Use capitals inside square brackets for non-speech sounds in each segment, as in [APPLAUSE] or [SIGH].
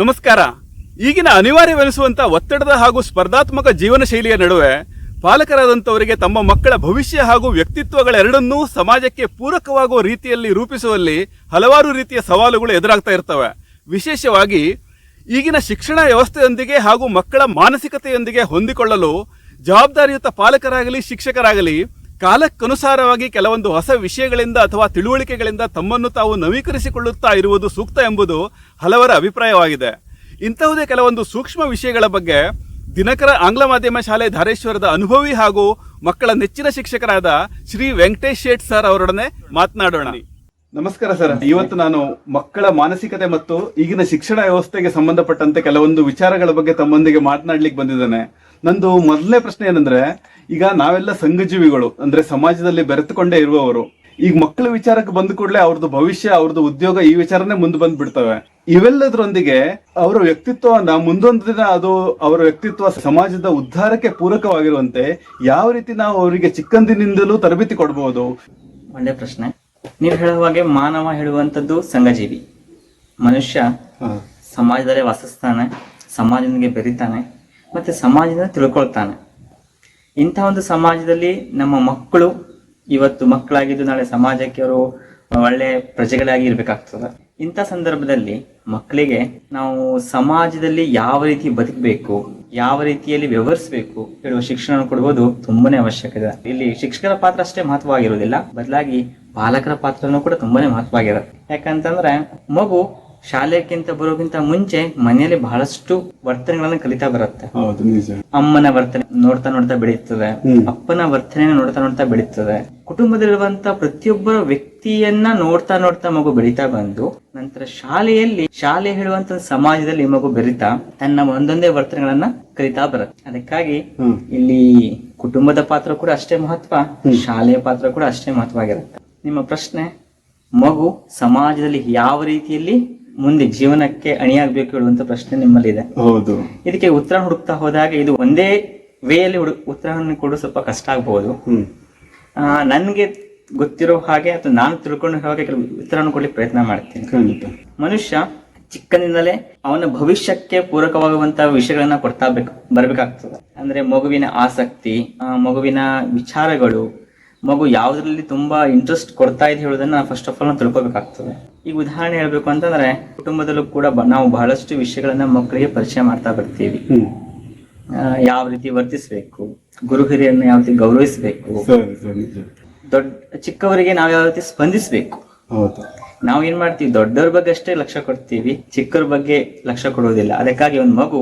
ನಮಸ್ಕಾರ. ಈಗಿನ ಅನಿವಾರ್ಯವೆನಿಸುವಂತ ಒತ್ತಡದ ಹಾಗೂ ಸ್ಪರ್ಧಾತ್ಮಕ ಜೀವನ ಶೈಲಿಯ ನಡುವೆ ಪಾಲಕರಾದಂಥವರಿಗೆ ತಮ್ಮ ಮಕ್ಕಳ ಭವಿಷ್ಯ ಹಾಗೂ ವ್ಯಕ್ತಿತ್ವಗಳೆರಡನ್ನೂ ಸಮಾಜಕ್ಕೆ ಪೂರಕವಾಗುವ ರೀತಿಯಲ್ಲಿ ರೂಪಿಸುವಲ್ಲಿ ಹಲವಾರು ರೀತಿಯ ಸವಾಲುಗಳು ಎದುರಾಗ್ತಾ ಇರ್ತವೆ. ವಿಶೇಷವಾಗಿ ಈಗಿನ ಶಿಕ್ಷಣ ವ್ಯವಸ್ಥೆಯೊಂದಿಗೆ ಹಾಗೂ ಮಕ್ಕಳ ಮಾನಸಿಕತೆಯೊಂದಿಗೆ ಹೊಂದಿಕೊಳ್ಳಲು ಜವಾಬ್ದಾರಿಯುತ ಪಾಲಕರಾಗಲಿ, ಶಿಕ್ಷಕರಾಗಲಿ ಕಾಲಕ್ಕನುಸಾರವಾಗಿ ಕೆಲವೊಂದು ಹೊಸ ವಿಷಯಗಳಿಂದ ಅಥವಾ ತಿಳುವಳಿಕೆಗಳಿಂದ ತಮ್ಮನ್ನು ತಾವು ನವೀಕರಿಸಿಕೊಳ್ಳುತ್ತಾ ಇರುವುದು ಸೂಕ್ತ ಎಂಬುದು ಹಲವರ ಅಭಿಪ್ರಾಯವಾಗಿದೆ. ಇಂತಹುದೇ ಕೆಲವೊಂದು ಸೂಕ್ಷ್ಮ ವಿಷಯಗಳ ಬಗ್ಗೆ ದಿನಕರ ಆಂಗ್ಲ ಮಾಧ್ಯಮ ಶಾಲೆ ಧಾರೇಶ್ವರದ ಅನುಭವಿ ಹಾಗೂ ಮಕ್ಕಳ ನೆಚ್ಚಿನ ಶಿಕ್ಷಕರಾದ ಶ್ರೀ ವೆಂಕಟೇಶ್ ಶೇಟ್ ಸರ್ ಅವರೊಡನೆ ಮಾತನಾಡೋಣ. ನಮಸ್ಕಾರ ಸರ್. ಇವತ್ತು ನಾನು ಮಕ್ಕಳ ಮಾನಸಿಕತೆ ಮತ್ತು ಈಗಿನ ಶಿಕ್ಷಣ ವ್ಯವಸ್ಥೆಗೆ ಸಂಬಂಧಪಟ್ಟಂತೆ ಕೆಲವೊಂದು ವಿಚಾರಗಳ ಬಗ್ಗೆ ತಮ್ಮೊಂದಿಗೆ ಮಾತನಾಡ್ಲಿಕ್ಕೆ ಬಂದಿದ್ದೇನೆ. ನಂದು ಮೊದಲನೇ ಪ್ರಶ್ನೆ ಏನಂದ್ರೆ ಈಗ ನಾವೆಲ್ಲ ಸಂಘಜೀವಿಗಳು ಅಂದ್ರೆ ಸಮಾಜದಲ್ಲಿ ಬೆರೆತುಕೊಂಡೇ ಇರುವವರು ಈಗ ಮಕ್ಕಳ ವಿಚಾರಕ್ಕೆ ಬಂದ ಕೂಡಲೇ ಅವ್ರದ್ದು ಭವಿಷ್ಯ ಅವ್ರದ್ದು ಉದ್ಯೋಗ ಈ ವಿಚಾರನೇ ಮುಂದೆ ಬಂದ್ ಬಿಡ್ತವೆ ಇವೆಲ್ಲದರೊಂದಿಗೆ ಅವರ ವ್ಯಕ್ತಿತ್ವವನ್ನ ಮುಂದೊಂದು ದಿನ ಅದು ಅವರ ವ್ಯಕ್ತಿತ್ವ ಸಮಾಜದ ಉದ್ಧಾರಕ್ಕೆ ಪೂರಕವಾಗಿರುವಂತೆ ಯಾವ ರೀತಿ ನಾವು ಅವರಿಗೆ ಚಿಕ್ಕಂದಿನಿಂದಲೂ ತರಬೇತಿ ಕೊಡಬಹುದು ಒಳ್ಳೆ ಪ್ರಶ್ನೆ. ನೀವು ಹೇಳುವ ಹಾಗೆ ಮಾನವ ಹೇಳುವಂಥದ್ದು ಸಂಘಜೀವಿ. ಮನುಷ್ಯ ಸಮಾಜದಲ್ಲೇ ವಾಸಿಸ್ತಾನೆ ಸಮಾಜದೊಂದಿಗೆ ಬೆರಿತಾನೆ ಮತ್ತೆ ಸಮಾಜದಿಂದ ತಿಳ್ಕೊಳ್ತಾನೆ. ಇಂಥ ಒಂದು ಸಮಾಜದಲ್ಲಿ ನಮ್ಮ ಮಕ್ಕಳು ಇವತ್ತು ಮಕ್ಕಳಾಗಿದ್ದು ನಾಳೆ ಸಮಾಜಕ್ಕೆ ಅವರು ಒಳ್ಳೆ ಪ್ರಜೆಗಳಾಗಿ ಇರಬೇಕಾಗ್ತದೆ. ಇಂಥ ಸಂದರ್ಭದಲ್ಲಿ ಮಕ್ಕಳಿಗೆ ನಾವು ಸಮಾಜದಲ್ಲಿ ಯಾವ ರೀತಿ ಬದುಕಬೇಕು ಯಾವ ರೀತಿಯಲ್ಲಿ ವ್ಯವಹರಿಸಬೇಕು ಹೇಳುವ ಶಿಕ್ಷಣ ಕೊಡುವುದು ತುಂಬಾನೇ ಅವಶ್ಯಕತೆ. ಇಲ್ಲಿ ಶಿಕ್ಷಕರ ಪಾತ್ರ ಅಷ್ಟೇ ಮಹತ್ವವಾಗಿರುವುದಿಲ್ಲ. ಬದಲಾಗಿ ಪಾಲಕರ ಪಾತ್ರನೂ ಕೂಡ ತುಂಬಾನೇ ಮಹತ್ವವಾಗಿದೆ. ಯಾಕಂತಂದ್ರೆ ಮಗು ಶಾಲೆಗಿಂತ ಬರೋಕ್ಕಿಂತ ಮುಂಚೆ ಮನೆಯಲ್ಲಿ ಬಹಳಷ್ಟು ವರ್ತನೆಗಳನ್ನ ಕಲಿತಾ ಬರುತ್ತೆ. ಅಮ್ಮನ ವರ್ತನೆ ನೋಡ್ತಾ ನೋಡ್ತಾ ಬೆಳೀತದೆ ಅಪ್ಪನ ವರ್ತನೆ ನೋಡ್ತಾ ನೋಡ್ತಾ ಬೆಳೀತದೆ. ಕುಟುಂಬದಲ್ಲಿರುವಂತ ಪ್ರತಿಯೊಬ್ಬರ ವ್ಯಕ್ತಿಯನ್ನ ನೋಡ್ತಾ ನೋಡ್ತಾ ಮಗು ಬೆಳೀತಾ ಬಂದು ನಂತರ ಶಾಲೆಯಲ್ಲಿ ಶಾಲೆ ಹೇಳುವಂತ ಸಮಾಜದಲ್ಲಿ ಮಗು ಬೆರಿತಾ ತನ್ನ ಒಂದೊಂದೇ ವರ್ತನೆಗಳನ್ನ ಕಲಿತಾ ಬರುತ್ತೆ. ಅದಕ್ಕಾಗಿ ಇಲ್ಲಿ ಕುಟುಂಬದ ಪಾತ್ರ ಕೂಡ ಅಷ್ಟೇ ಮಹತ್ವ ಶಾಲೆಯ ಪಾತ್ರ ಕೂಡ ಅಷ್ಟೇ ಮಹತ್ವವಾಗಿರುತ್ತೆ. ನಿಮ್ಮ ಪ್ರಶ್ನೆ ಮಗು ಸಮಾಜದಲ್ಲಿ ಯಾವ ರೀತಿಯಲ್ಲಿ ಮುಂದೆ ಜೀವನಕ್ಕೆ ಅಣಿಯಾಗಬೇಕು ಹೇಳುವಂತ ಪ್ರಶ್ನೆ ನಿಮ್ಮಲ್ಲಿದೆ ಹೌದು. ಇದಕ್ಕೆ ಉತ್ತರ ಹುಡುಕ್ತಾ ಹೋದಾಗ ಇದು ಒಂದೇ ವೇಯಲ್ಲಿ ಹುಡು ಉತ್ತರವನ್ನು ಕೊಡೋದು ಸ್ವಲ್ಪ ಕಷ್ಟ ಆಗಬಹುದು. ನನಗೆ ಆ, ನನ್ಗೆ ಗೊತ್ತಿರೋ ಹಾಗೆ ಅಥವಾ ನಾನು ತಿಳ್ಕೊಂಡು ಹಾಗೆ ಕೆಲವು ಉತ್ತರವನ್ನು ಕೊಡ್ಲಿಕ್ಕೆ ಪ್ರಯತ್ನ ಮಾಡ್ತೀನಿ. ಮನುಷ್ಯ ಚಿಕ್ಕಂದಿನಲ್ಲೇ ಅವನ ಭವಿಷ್ಯಕ್ಕೆ ಪೂರಕವಾಗುವಂತಹ ವಿಷಯಗಳನ್ನ ಕೊಡ್ತಾ ಬೇಕು ಬರ್ಬೇಕಾಗ್ತದೆ. ಅಂದ್ರೆ ಮಗುವಿನ ಆಸಕ್ತಿ ಮಗುವಿನ ವಿಚಾರಗಳು ಮಗು ಯಾವ್ದ್ರಲ್ಲಿ ತುಂಬಾ ಇಂಟ್ರೆಸ್ಟ್ ಕೊಡ್ತಾ ಇದೆ ಹೇಳೋದನ್ನ ಫಸ್ಟ್ ಆಫ್ ಆಲ್ ನಾವು ತಿಳ್ಕೊಬೇಕಾಗ್ತದೆ. ಈಗ ಉದಾಹರಣೆ ಹೇಳ್ಬೇಕು ಅಂತಂದ್ರೆ ಕುಟುಂಬದಲ್ಲೂ ಕೂಡ ನಾವು ಬಹಳಷ್ಟು ವಿಷಯಗಳನ್ನ ಮಕ್ಕಳಿಗೆ ಪರಿಚಯ ಮಾಡ್ತಾ ಬರ್ತೀವಿ. ಯಾವ ರೀತಿ ವರ್ತಿಸ್ಬೇಕು ಗುರು ಹಿರಿಯರನ್ನ ಯಾವ ರೀತಿ ಗೌರವಿಸಬೇಕು ದೊಡ್ಡ ಚಿಕ್ಕವರಿಗೆ ನಾವು ಯಾವ ರೀತಿ ಸ್ಪಂದಿಸಬೇಕು. ನಾವು ಏನ್ ಮಾಡ್ತೀವಿ ದೊಡ್ಡವ್ರ ಬಗ್ಗೆ ಅಷ್ಟೇ ಲಕ್ಷ್ಯ ಕೊಡ್ತೀವಿ ಚಿಕ್ಕವ್ರ ಬಗ್ಗೆ ಲಕ್ಷ್ಯ ಕೊಡೋದಿಲ್ಲ. ಅದಕ್ಕಾಗಿ ಒಂದು ಮಗು